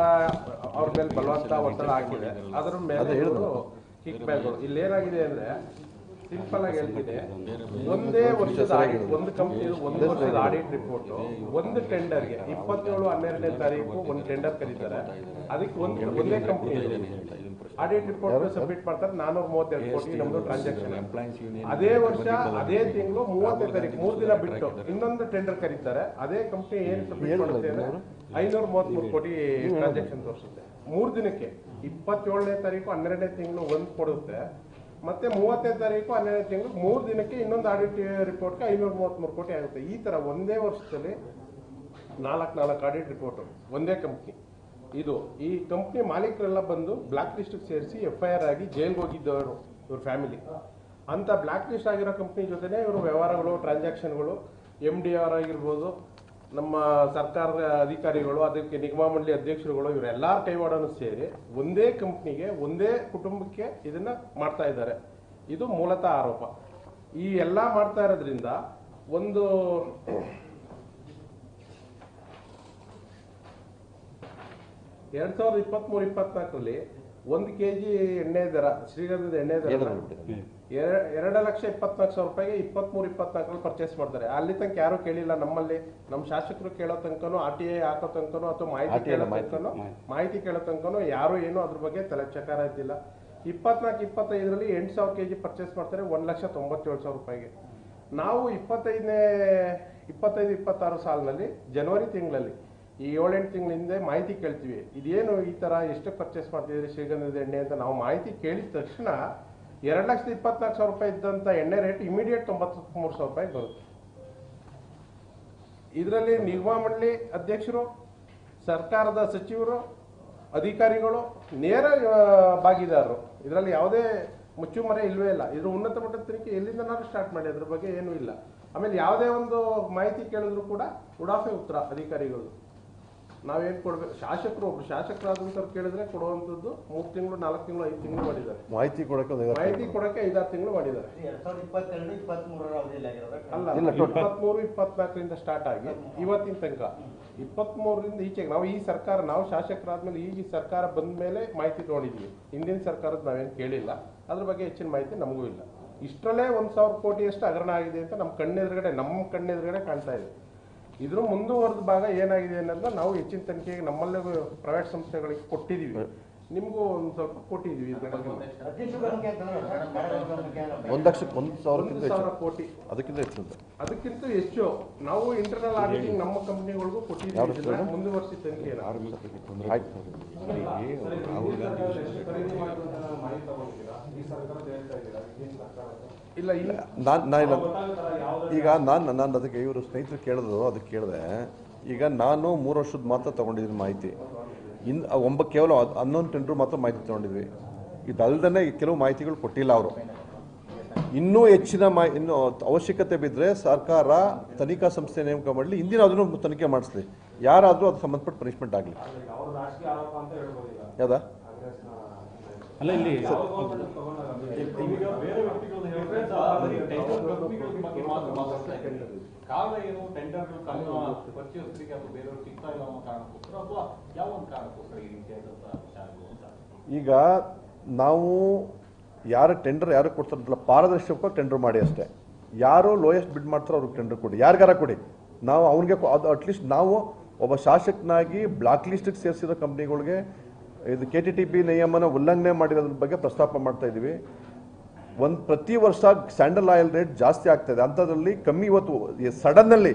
ಅವ್ರ ಮೇಲೆ ಬಲವಂತ ಒತ್ತಡ ಹಾಕಿದೆ. ಅದ್ರ ಮೇಲೆ ಕಿಕ್ ಬ್ಯಾಕ್ ಇಲ್ಲಿ ಏನಾಗಿದೆ ಅಂದ್ರೆ ಸಿಂಪಲ್ ಆಗಿ ಹೇಳ್ತಿದೆ ಒಂದೇ ವರ್ಷದ ಆಡಿಟ್ ಒಂದು ಕಂಪ್ನಿ ಒಂದು ವರ್ಷದ ಆಡಿಟ್ ರಿಪೋರ್ಟ್ ಒಂದು ಟೆಂಡರ್ಗೆ ಇಪ್ಪತ್ತೇಳು ಹನ್ನೆರಡನೇ ತಾರೀಕು ಒಂದು ಟೆಂಡರ್ ಕರೀತಾರೆ. ಅದಕ್ಕೆ ಒಂದು ಒಂದೇ ಕಂಪ್ನಿ ಆಡಿಟ್ ರಿಪೋರ್ಟ್ ಸಬ್ಮಿಟ್ ಮಾಡ್ತಾರೆ ನಾನೂರ ಮೂವತ್ತೆರಡು ಕೋಟಿ ನಮ್ದು ಟ್ರಾನ್ಸಾಕ್ಷನ್ ಅದೇ ವರ್ಷ ಅದೇ ತಿಂಗಳು ಮೂವತ್ತನೇ ತಾರೀಕು ಮೂರು ದಿನ ಬಿಟ್ಟು ಇನ್ನೊಂದು ಟೆಂಡರ್ ಕರೀತಾರೆ. ಅದೇ ಕಂಪ್ನಿ ಏನ್ ಸಬ್ಮಿಟ್ ಮಾಡುತ್ತೆ ಅಂದ್ರೆ ಐನೂರ ಮೂವತ್ಮೂರು ಕೋಟಿ ಟ್ರಾನ್ಸಾಕ್ಷನ್ ತೋರಿಸುತ್ತೆ. ಮೂರು ದಿನಕ್ಕೆ ಇಪ್ಪತ್ತೇಳನೇ ತಾರೀಕು ಹನ್ನೆರಡನೇ ತಿಂಗಳು ಒಂದು ಕೊಡುತ್ತೆ. ಮತ್ತೆ ಮೂವತ್ತನೇ ತಾರೀಕು ಹನ್ನೆರಡನೇ ತಿಂಗಳು, ಮೂರು ದಿನಕ್ಕೆ ಇನ್ನೊಂದು ಆಡಿಟ್ ರಿಪೋರ್ಟ್ಗೆ ಐನೂರ ಮೂವತ್ತ್ಮೂರು ಕೋಟಿ ಆಗುತ್ತೆ. ಈ ತರ ಒಂದೇ ವರ್ಷದಲ್ಲಿ ನಾಲ್ಕು ನಾಲ್ಕು ಆಡಿಟ್ ರಿಪೋರ್ಟ್ ಒಂದೇ ಕಂಪ್ನಿ ಇದು, ಈ ಕಂಪ್ನಿ ಮಾಲೀಕರೆಲ್ಲ ಬಂದು ಬ್ಲಾಕ್ ಲಿಸ್ಟಿಗೆ ಸೇರಿಸಿ ಎಫ್ ಐ ಆರ್ ಆಗಿ ಜೈಲ್ಗೆ ಹೋಗಿದ್ದವರು, ಇವ್ರ ಫ್ಯಾಮಿಲಿ ಅಂತ ಬ್ಲಾಕ್ ಲಿಸ್ಟ್ ಆಗಿರೋ ಕಂಪ್ನಿ ಜೊತೆನೇ ಇವರು ವ್ಯವಹಾರಗಳು ಟ್ರಾನ್ಸಾಕ್ಷನ್ಗಳು ಎಂ ಡಿ ಆರ್ ಆಗಿರ್ಬೋದು ನಮ್ಮ ಸರ್ಕಾರದ ಅಧಿಕಾರಿಗಳು, ಅದಕ್ಕೆ ನಿಗಮ ಮಂಡಳಿ ಅಧ್ಯಕ್ಷರುಗಳು ಇವರೆಲ್ಲರ ಕೈವಾಡನೂ ಸೇರಿ ಒಂದೇ ಕಂಪ್ನಿಗೆ, ಒಂದೇ ಕುಟುಂಬಕ್ಕೆ ಇದನ್ನ ಮಾಡ್ತಾ ಇದ್ದಾರೆ. ಇದು ಮೂಲತಃ ಆರೋಪ. ಈ ಎಲ್ಲ ಮಾಡ್ತಾ ಇರೋದ್ರಿಂದ ಒಂದು ಎರಡ್ ಸಾವಿರದ ಇಪ್ಪತ್ಮೂರು, ಇಪ್ಪತ್ನಾಲ್ಕರಲ್ಲಿ ಒಂದು ಕೆ ಜಿ ಎಣ್ಣೆ ದರ ಶ್ರೀಗಂಧದ ಎಣ್ಣೆ ದರ ಎರ- ಎರಡು ಲಕ್ಷ ಇಪ್ಪತ್ನಾಲ್ಕು ಸಾವಿರ ರೂಪಾಯಿಗೆ ಇಪ್ಪತ್ಮೂರು ಇಪ್ಪತ್ನಾಲ್ಕರಲ್ಲಿ ಪರ್ಚೇಸ್ ಮಾಡ್ತಾರೆ. ಅಲ್ಲಿ ತನಕ ಯಾರು ಕೇಳಿಲ್ಲ ನಮ್ಮಲ್ಲಿ. ನಮ್ಮ ಶಾಸಕರು ಕೇಳೋ ತನಕನೂ ಆರ್ ಟಿ ಐ ಹಾಕೋ ತನಕನೂ ಅಥವಾ ಮಾಹಿತಿ ಕೇಳೋ ತನಕನೂ ಮಾಹಿತಿ ಕೇಳೋ ತನಕನೂ ಯಾರು ಏನು ಅದ್ರ ಬಗ್ಗೆ ತಲೆ ಚಕಾರ ಇದ್ದಿಲ್ಲ. ಇಪ್ಪತ್ನಾಲ್ಕು ಇಪ್ಪತ್ತೈದರಲ್ಲಿ ಎಂಟು ಸಾವಿರ ಕೆ ಜಿ ಪರ್ಚೇಸ್ ಮಾಡ್ತಾರೆ ಒಂದು ಲಕ್ಷ ತೊಂಬತ್ತೇಳು ಸಾವಿರ ರೂಪಾಯಿಗೆ. ನಾವು ಇಪ್ಪತ್ತೈದನೇ ಇಪ್ಪತ್ತೈದು ಇಪ್ಪತ್ತಾರು ಸಾಲಿನಲ್ಲಿ ಜನವರಿ ತಿಂಗಳಲ್ಲಿ ಈ ಏಳೆಂಟು ತಿಂಗಳ ಹಿಂದೆ ಮಾಹಿತಿ ಕೇಳ್ತೀವಿ. ಇದೇನು ಈ ತರ ಎಷ್ಟು ಪರ್ಚೇಸ್ ಮಾಡ್ತಿದ್ದೀರಿ ಶ್ರೀಗಂಧದ ಎಣ್ಣೆ ಅಂತ ನಾವು ಮಾಹಿತಿ ಕೇಳಿದ ತಕ್ಷಣ ಎರಡು ಲಕ್ಷದ ಇಪ್ಪತ್ನಾಲ್ಕು ಸಾವಿರ ರೂಪಾಯಿ ಇದ್ದಂಥ ಎಣ್ಣೆ ರೇಟ್ ಇಮಿಡಿಯೇಟ್ ತೊಂಬತ್ಮೂರು ಸಾವಿರ ರೂಪಾಯಿ ಬರುತ್ತೆ. ಇದರಲ್ಲಿ ನಿಗಮ ಮಂಡಳಿ ಅಧ್ಯಕ್ಷರು, ಸರ್ಕಾರದ ಸಚಿವರು, ಅಧಿಕಾರಿಗಳು, ನೇರ ಭಾಗಿದಾರರು. ಇದರಲ್ಲಿ ಯಾವುದೇ ಮುಚ್ಚುಮರೆ ಇಲ್ವೇ ಇಲ್ಲ. ಇದ್ರ ಉನ್ನತ ಮಟ್ಟದ ತನಿಖೆ ಎಲ್ಲಿಂದನಾದ್ರೂ ಸ್ಟಾರ್ಟ್ ಮಾಡಿ, ಅದ್ರ ಬಗ್ಗೆ ಏನೂ ಇಲ್ಲ. ಆಮೇಲೆ ಯಾವುದೇ ಒಂದು ಮಾಹಿತಿ ಕೇಳಿದ್ರು ಕೂಡ ಉಡಾಫೆ ಉತ್ತರ ಅಧಿಕಾರಿಗಳು. ನಾವೇನ್ ಕೊಡಬೇಕು ಶಾಸಕರು ಒಬ್ರು ಶಾಸಕರಾದಂಥವ್ರು ಕೇಳಿದ್ರೆ ಕೊಡುವಂಥದ್ದು ಮೂರು ತಿಂಗಳು ನಾಲ್ಕು ತಿಂಗಳು ಐದು ತಿಂಗಳು ಮಾಡಿದ್ದಾರೆ. ಮಾಹಿತಿ ಕೊಡಕ್ಕೆ ಒಂದು ಮಾಹಿತಿ ಕೊಡಕ್ಕೆ ಐದಾರು ತಿಂಗಳು ಮಾಡಿದ್ದಾರೆ. ಎರಡ್ ಸಾವಿರದ ಇಪ್ಪತ್ತೆರಡು ಇಪ್ಪತ್ಮೂರರ ಅವಧಿಯಲ್ಲಿ ಆಗಿರೋದು? ಅಲ್ಲ ಇಲ್ಲ, total. ಇಪ್ಪತ್ಮೂರು ಇಪ್ಪತ್ನಾಲ್ಕರಿಂದ ಸ್ಟಾರ್ಟ್ ಆಗಿ ಇವತ್ತಿನ ತನಕ. ಇಪ್ಪತ್ಮೂರರಿಂದ ಈಚೆಗೆ ನಾವು ಈ ಸರ್ಕಾರ ನಾವು ಶಾಸಕರಾದ್ಮೇಲೆ ಈ ಸರ್ಕಾರ ಬಂದ ಮೇಲೆ ಮಾಹಿತಿ ತೊಗೊಂಡಿದ್ವಿ ಹಿಂದಿನ ಸರ್ಕಾರದ ನಾವೇನು ಕೇಳಿಲ್ಲ. ಅದ್ರ ಬಗ್ಗೆ ಹೆಚ್ಚಿನ ಮಾಹಿತಿ ನಮಗೂ ಇಲ್ಲ. ಇಷ್ಟರಲ್ಲೇ ಒಂದು ಸಾವಿರ ಕೋಟಿಯಷ್ಟು ಹಗರಣ ಆಗಿದೆ ಅಂತ ನಮ್ಮ ಕಣ್ಣೆದುರುಗಡೆ ನಮ್ಮ ಕಣ್ಣೆದುರುಗಡೆ ಕಾಣ್ತಾ ಇದೆ. ಇದ್ರ ಮುಂದುವರೆದ ಭಾಗ ಏನಾಗಿದೆ ಅನ್ನೋದನ್ನ ನಾವು ಹೆಚ್ಚಿನ ತನಿಖೆಗೆ ನಮ್ಮಲ್ಲೇ ಪ್ರೈವೇಟ್ ಸಂಸ್ಥೆಗಳಿಗೆ ಕೊಟ್ಟಿದೀವಿ. ನಿಮಗೂ ಒಂದು ಸ್ವಲ್ಪ ಏನಪ್ಪ? ಒಂದು ಲಕ್ಷ ಒಂದು ಸಾವಿರ ಕೋಟಿ. ಅದಕ್ಕಿಂತ ಹೆಚ್ಚು ಅದಕ್ಕಿಂತ ಹೆಚ್ಚು. ನಾವು ಇಂಟರ್ನಲ್ ಆಡಿಟಿಂಗ್ ನಮ್ಮ ಕಂಪ್ನಿಗಳಿಗೂ ಕೊಟ್ಟಿದ್ದೀವಿ? ಮುಂದುವರಿಸಿ ತನಿಖೆ ಇಲ್ಲ ನಾನು ಈಗ ನಾನು ನಾನು ಅದಕ್ಕೆ ಇವರು ಸ್ನೇಹಿತರು ಕೇಳಿದ್ರು ಅದಕ್ಕೆ ಕೇಳಿದೆ. ಈಗ ನಾನು ಮೂರು ವರ್ಷದ ಮಾತ್ರ ತೊಗೊಂಡಿದ್ದೀನಿ ಮಾಹಿತಿ. ಇನ್ನು ಒಂಬ ಕೇವಲ ಹನ್ನೊಂದು ಟೆಂಡ್ರು ಮಾತ್ರ ಮಾಹಿತಿ ತೊಗೊಂಡಿದ್ವಿ. ಇದಲ್ದೇ ಕೆಲವು ಮಾಹಿತಿಗಳು ಕೊಟ್ಟಿಲ್ಲ ಅವರು. ಇನ್ನೂ ಹೆಚ್ಚಿನ ಮಾ ಇನ್ನು ಅವಶ್ಯಕತೆ ಬಿದ್ದರೆ ಸರ್ಕಾರ ತನಿಖಾ ಸಂಸ್ಥೆ ನೇಮಕ ಮಾಡಲಿ ಹಿಂದಿನ ಅದನ್ನು ತನಿಖೆ ಮಾಡಿಸ್ಲಿ. ಯಾರಾದರೂ ಅದು ಸಂಬಂಧಪಟ್ಟ ಪನಿಷ್ಮೆಂಟ್ ಆಗಲಿ. ಯಾವುದಾ? ಅಲ್ಲ ಇಲ್ಲಿ ಈಗ ಬೇರೆ ವ್ಯಕ್ತಿಗಳು ಹೇಳಿದ್ರೆ ಮಾತ್ರ ಮಾತಾಡ್ತಾ ಕಾರಣ ಏನು? ಟೆಂಡರ್ಗಳು ಕಮ್ಮಿ ಪರ್ಚೇಸರಿಗೆ ಅಥವಾ ಬೇರೆಯವರು ಸಿಗ್ತಾ ಇಲ್ಲ ಅನ್ನೋ ಕಾರಣಕ್ಕೋಸ್ಕರ ಅಥವಾ ಯಾವ ಒಂದು ಕಾರಣಕ್ಕೋಸ್ಕರ ಈ ರೀತಿಯಾದಂತಹ ವಿಚಾರಗಳು ಅಂತ? ಈಗ ನಾವು ಯಾರು ಟೆಂಡರ್ ಯಾರು ಕೊಡ್ತಾರಲ್ಲ ಪಾರದರ್ಶಕ ಟೆಂಡರ್ ಮಾಡಿ ಅಷ್ಟೇ. ಯಾರು ಲೋಯೆಸ್ಟ್ ಬಿಡ್ ಮಾಡ್ತಾರೋ ಅವ್ರಿಗೆ ಟೆಂಡರ್ ಕೊಡಿ. ಯಾರಿಗಾರ ಕೊಡಿ. ನಾವು ಅವ್ನಿಗೆ ಕೊ- ಅದು ಅಟ್ಲೀಸ್ಟ್ ನಾವು ಒಬ್ಬ ಶಾಸಕನಾಗಿ ಬ್ಲಾಕ್ ಲಿಸ್ಟಿಗೆ ಸೇರಿಸಿರೋ ಕಂಪ್ನಿಗಳಿಗೆ ಇದು ಕೆ ಟಿ ಟಿ ಪಿ ನಿಯಮನ ಉಲ್ಲಂಘನೆ ಮಾಡಿರೋದ್ರ ಬಗ್ಗೆ ಪ್ರಸ್ತಾಪ ಮಾಡ್ತಾ ಇದ್ದೀವಿ ಒಂದು ಪ್ರತಿ ವರ್ಷ ಸ್ಯಾಂಡಲ್ ಆಯಿಲ್ ರೇಟ್ ಜಾಸ್ತಿ ಆಗ್ತಾಯಿದೆ ಅಂಥದ್ರಲ್ಲಿ ಕಮ್ಮಿ ಇವತ್ತು ಸಡನ್ನಲ್ಲಿ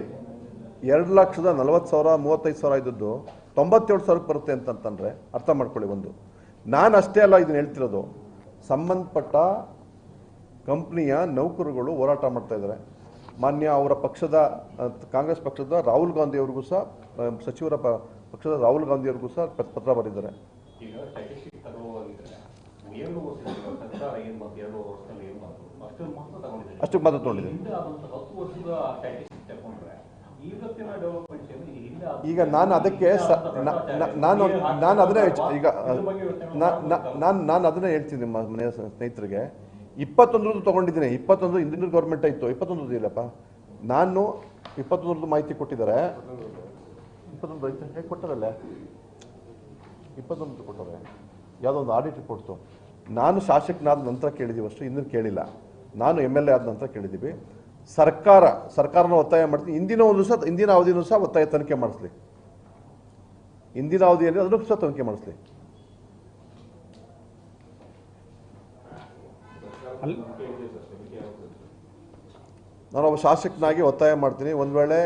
ಎರಡು ಲಕ್ಷದ ನಲವತ್ತು ಸಾವಿರ, ಮೂವತ್ತೈದು ಸಾವಿರ ಇದ್ದದ್ದು ತೊಂಬತ್ತೇಳು ಸಾವಿರಕ್ಕೆ ಬರುತ್ತೆ ಅಂತಂತಂದರೆ ಅರ್ಥ ಮಾಡ್ಕೊಳ್ಳಿ ಒಂದು. ನಾನು ಅಷ್ಟೇ ಅಲ್ಲ ಇದನ್ನು ಹೇಳ್ತಿರೋದು. ಸಂಬಂಧಪಟ್ಟ ಕಂಪ್ನಿಯ ನೌಕರುಗಳು ಹೋರಾಟ ಮಾಡ್ತಾ ಇದ್ದಾರೆ. ಮಾನ್ಯ ಅವರ ಪಕ್ಷದ ಕಾಂಗ್ರೆಸ್ ಪಕ್ಷದ ರಾಹುಲ್ ಗಾಂಧಿ ಅವ್ರಿಗೂ ಸಹ ಸಚಿವರ ಪಕ್ಷದ ರಾಹುಲ್ ಗಾಂಧಿ ಅವ್ರಿಗೂ ಸಹ ಪತ್ರ ಬರೆದಿದ್ದಾರೆ. ಈಗ ಸ್ಟ್ಯಾಟಿಸ್ಟಿಕ್ ತಗೊಳ್ಳುವಾಗಿದ್ರೆ ಎರಡು ವರ್ಷದಲ್ಲಿ ಸರ್ಕಾರ ಏನು ಮಾಡ್ತು? ಎರಡು ವರ್ಷದಲ್ಲಿ ಏನು ಮಾಡ್ತು? ಅಷ್ಟು ಮಾತ್ರ ತಗೊಂಡಿದೆ ಅಷ್ಟಕ್ಕೆ ಮಾತ್ರ ತಗೊಂಡಿದೆ. ಹಿಂದೆ ಆದಂತ ಹತ್ತು ವರ್ಷದ ಸ್ಟ್ಯಾಟಿಸ್ಟಿಕ್ ತಗೊಂಡ್ರೆ ಇವತ್ತಿನ ಹಿಂದೆ ಈಗ ನಾನು ಅದಕ್ಕೆ ನಾನು ನಾನು ಅದನ್ನೇ ಈಗ? ನಾನು ನಾನು ಅದನ್ನೇ ಹೇಳ್ತೀನಿ ನಿಮ್ಮ ಮನೆಯ ಸ್ನೇಹಿತರಿಗೆ. ಇಪ್ಪತ್ತೊಂದರದ್ದು ತೊಗೊಂಡಿದ್ದೀನಿ. ಇಪ್ಪತ್ತೊಂದು ಹಿಂದಿನ ಗೌರ್ಮೆಂಟ್ ಆಯಿತು ಇಪ್ಪತ್ತೊಂದರದ್ದು ಇಲ್ಲಪ್ಪ. ನಾನು ಇಪ್ಪತ್ತೊಂದರದ್ದು ಮಾಹಿತಿ ಕೊಟ್ಟಿದ್ದಾರೆ. ಇಪ್ಪತ್ತೊಂದು ಐತೆ. ಹೇಗೆ ಕೊಟ್ಟಾರಲ್ಲ ಇಪ್ಪತ್ತೊಂದು ಕೊಟ್ಟವ್ರೆ ಯಾವುದೋ ಒಂದು ಆಡಿಟ್ ರಿಪೋರ್ಟ್ಸು ನಾನು ಶಾಸಕನಾದ ನಂತರ ಕೇಳಿದ್ದೀವಿ ಅಷ್ಟು ಇನ್ನೂ ಕೇಳಿಲ್ಲ. ನಾನು ಎಂ ಎಲ್ ಎ ಆದ ನಂತರ ಕೇಳಿದ್ದೀವಿ ಸರ್ಕಾರ ಸರ್ಕಾರನ ಒತ್ತಾಯ ಮಾಡ್ತೀನಿ. ಇಂದಿನ ಒಂದು ಸಹ ಇಂದಿನ ಅವಧಿನೂ ಸಹ ಒತ್ತಾಯ ತನಿಖೆ ಮಾಡಿಸ್ಲಿ. ಇಂದಿನ ಅವಧಿಯಲ್ಲಿ ಅದನ್ನು ಸಹ ತನಿಖೆ ಮಾಡಿಸ್ಲಿ. ನಾನು ಒಬ್ಬ ಶಾಸಕನಾಗಿ ಒತ್ತಾಯ ಮಾಡ್ತೀನಿ. ಒಂದು ವೇಳೆ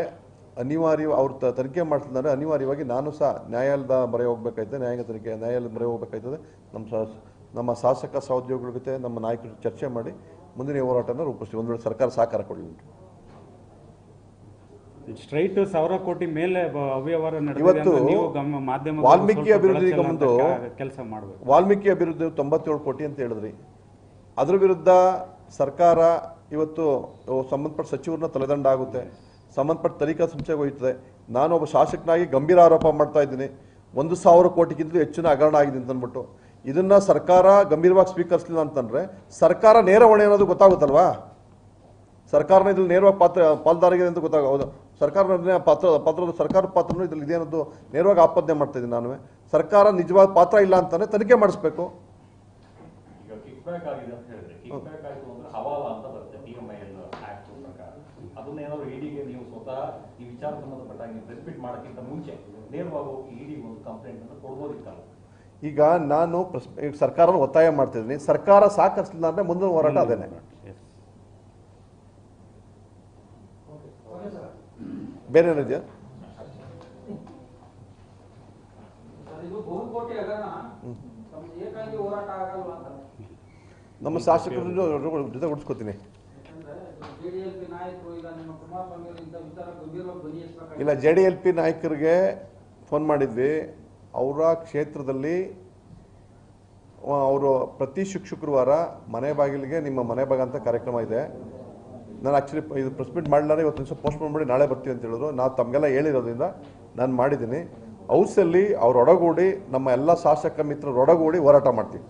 ಅನಿವಾರ್ಯ ಅವ್ರ ತನಿಖೆ ಮಾಡ್ತಿದ್ದಾರೆ ಅನಿವಾರ್ಯವಾಗಿ ನಾನು ಸಹ ನ್ಯಾಯಾಲಯದ ಮೊರೆ ಹೋಗ್ಬೇಕಾಯ್ತದೆ ನ್ಯಾಯಾಂಗ ತನಿಖೆ ನ್ಯಾಯಾಲಯದ ಮೊರೆ ಹೋಗ್ಬೇಕಾಯ್ತದೆ. ನಮ್ಮ ಸಹ ನಮ್ಮ ಶಾಸಕ ಸಹೋದ್ಯೋಗಿಗಳ ಜೊತೆ ನಮ್ಮ ನಾಯಕರು ಚರ್ಚೆ ಮಾಡಿ ಮುಂದಿನ ಹೋರಾಟನ ರೂಪಿಸ್ತೀವಿ. ಒಂದು ವೇಳೆ ಸರ್ಕಾರ ಸಹಕಾರ ಕೊಡಲಿ ಸ್ಟ್ರೈಟ್ ಸಾವಿರ ಕೋಟಿ ಮೇಲೆ ಅವ್ಯವಹಾರ ಇವತ್ತು ವಾಲ್ಮೀಕಿ ಅಭಿವೃದ್ಧಿ ನಿಗಮದ್ದು ಕೆಲಸ ಮಾಡಬೇಕು. ವಾಲ್ಮೀಕಿ ಅಭಿವೃದ್ಧಿ ತೊಂಬತ್ತೇಳು ಕೋಟಿ ಅಂತ ಹೇಳಿದ್ರಿ. ಅದರ ವಿರುದ್ಧ ಸರ್ಕಾರ ಇವತ್ತು ಸಂಬಂಧಪಟ್ಟ ಸಚಿವರನ್ನ ತಲೆದಂಡ ಆಗುತ್ತೆ. ಸಂಬಂಧಪಟ್ಟ ತನಿಖಾ ಸಂಸ್ಥೆಗೆ ಹೋಗುತ್ತದೆ ನಾನು ಒಬ್ಬ ಶಾಸಕನಾಗಿ ಗಂಭೀರ ಆರೋಪ ಮಾಡ್ತಾ ಇದ್ದೀನಿ. ಒಂದು ಸಾವಿರ ಕೋಟಿಗಿಂತಲೂ ಹೆಚ್ಚಿನ ಹಗರಣ ಆಗಿದೆ ಅಂತ ಇದನ್ನು ಸರ್ಕಾರ ಗಂಭೀರವಾಗಿ ಸ್ವೀಕರಿಸಲಿಲ್ಲ ಅಂತಂದ್ರೆ ಸರ್ಕಾರ ನೇರ ಹೊಣೆ ಅನ್ನೋದು ಗೊತ್ತಾಗುತ್ತಲ್ವಾ? ಸರ್ಕಾರನ ಇದ್ರಲ್ಲಿ ನೇರವಾಗಿ ಪಾತ್ರ, ಪಾಲ್ದಾರಿಗೆ ಅಂತ ಗೊತ್ತಾಗೋದು ಸರ್ಕಾರ ಪಾತ್ರ, ಪಾತ್ರದ ಸರ್ಕಾರ ಪಾತ್ರನೂ ಇದ್ರಲ್ಲಿ ಇದೆ ನೇರವಾಗಿ ಆಪಾದನೆ ಮಾಡ್ತಾ ಇದ್ದೀನಿ ನಾನು ಸರ್ಕಾರ ನಿಜವಾದ ಪಾತ್ರ ಇಲ್ಲ ಅಂತಾನೆ ತನಿಖೆ ಮಾಡಿಸ್ಬೇಕು. ಅದನ್ನ ಏನಾದ್ರು ಇಡಿಗೆ ನೀವು ಸ್ವತಃ ಈ ವಿಚಾರ ಸಂಬಂಧಪಟ್ಟ ನೀವು ಪ್ರೆಸ್ಪಿಟ್ ಮಾಡೋಕ್ಕಿಂತ ಮುಂಚೆ ನೇರವಾಗಿ ಹೋಗಿ ಇಡಿ ಒಂದು ಕಂಪ್ಲೇಂಟ್ ಅನ್ನು ಕೊಡ್ಬೋದಿತ್ತಲ್ಲ. ಈಗ ನಾನು ಪ್ರಸ್- ಈಗ ಸರ್ಕಾರನ ಒತ್ತಾಯ ಮಾಡ್ತಿದ್ದೀನಿ. ಸರ್ಕಾರ ಸಹಕರಿಸಲಿಲ್ಲ ಅಂದ್ರೆ ಮುಂದಿನ ಹೋರಾಟ ಅದೇನೆ. ಬೇರೆ ಏನಿದೆಯಾ ನಮ್ಮ ಶಾಸಕರ ಜೊತೆ ಉಳಿಸ್ಕೊತೀನಿ ಇಲ್ಲ ಜೆ ಡಿ ಎಲ್ ಪಿ ನಾಯಕರಿಗೆ ಫೋನ್ ಮಾಡಿದ್ವಿ. ಅವರ ಕ್ಷೇತ್ರದಲ್ಲಿ ಅವರು ಪ್ರತಿ ಶುಕ್ ಶುಕ್ರವಾರ ಮನೆ ಬಾಗಿಲಿಗೆ ನಿಮ್ಮ ಮನೆ ಬಾಗ ಅಂತ ಕಾರ್ಯಕ್ರಮ ಇದೆ. ನಾನು ಆ್ಯಕ್ಚುಲಿ ಇದು ಪ್ರೆಸ್ ಮೀಟ್ ಮಾಡಲಾರೆ, ಇವತ್ತು ನಿಮಿಷ ಪೋಸ್ಟ್ ಮಾಡಿ ನಾಳೆ ಬರ್ತೀವಿ ಅಂತ ಹೇಳಿದ್ರು. ನಾವು ತಮಗೆಲ್ಲ ಹೇಳಿರೋದ್ರಿಂದ ನಾನು ಮಾಡಿದ್ದೀನಿ. ಹೌಸಲ್ಲಿ ಅವ್ರು ಒಡಗೂಡಿ, ನಮ್ಮ ಎಲ್ಲ ಶಾಸಕ ಮಿತ್ರರು ಒಡಗೂಡಿ ಹೋರಾಟ ಮಾಡ್ತೀವಿ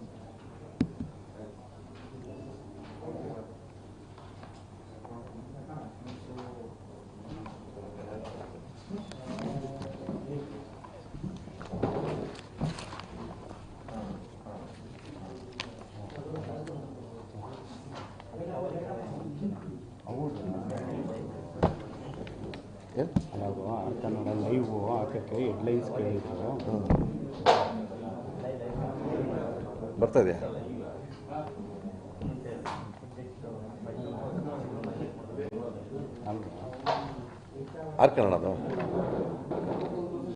ಏನು ಅಲ್ಲ ಅದು ಆರ್ ಕನ್ನಡ ಲೈವ್ ಹಾಕಕ್ಕೆ ಹೆಡ್ಲೈನ್ಸ್ ಕೇಳಿದ್ರು ಬರ್ತಾ ಇದೆಯಾ ಅಲ್ವಾ ಆರ್ ಕನ್ನಡದು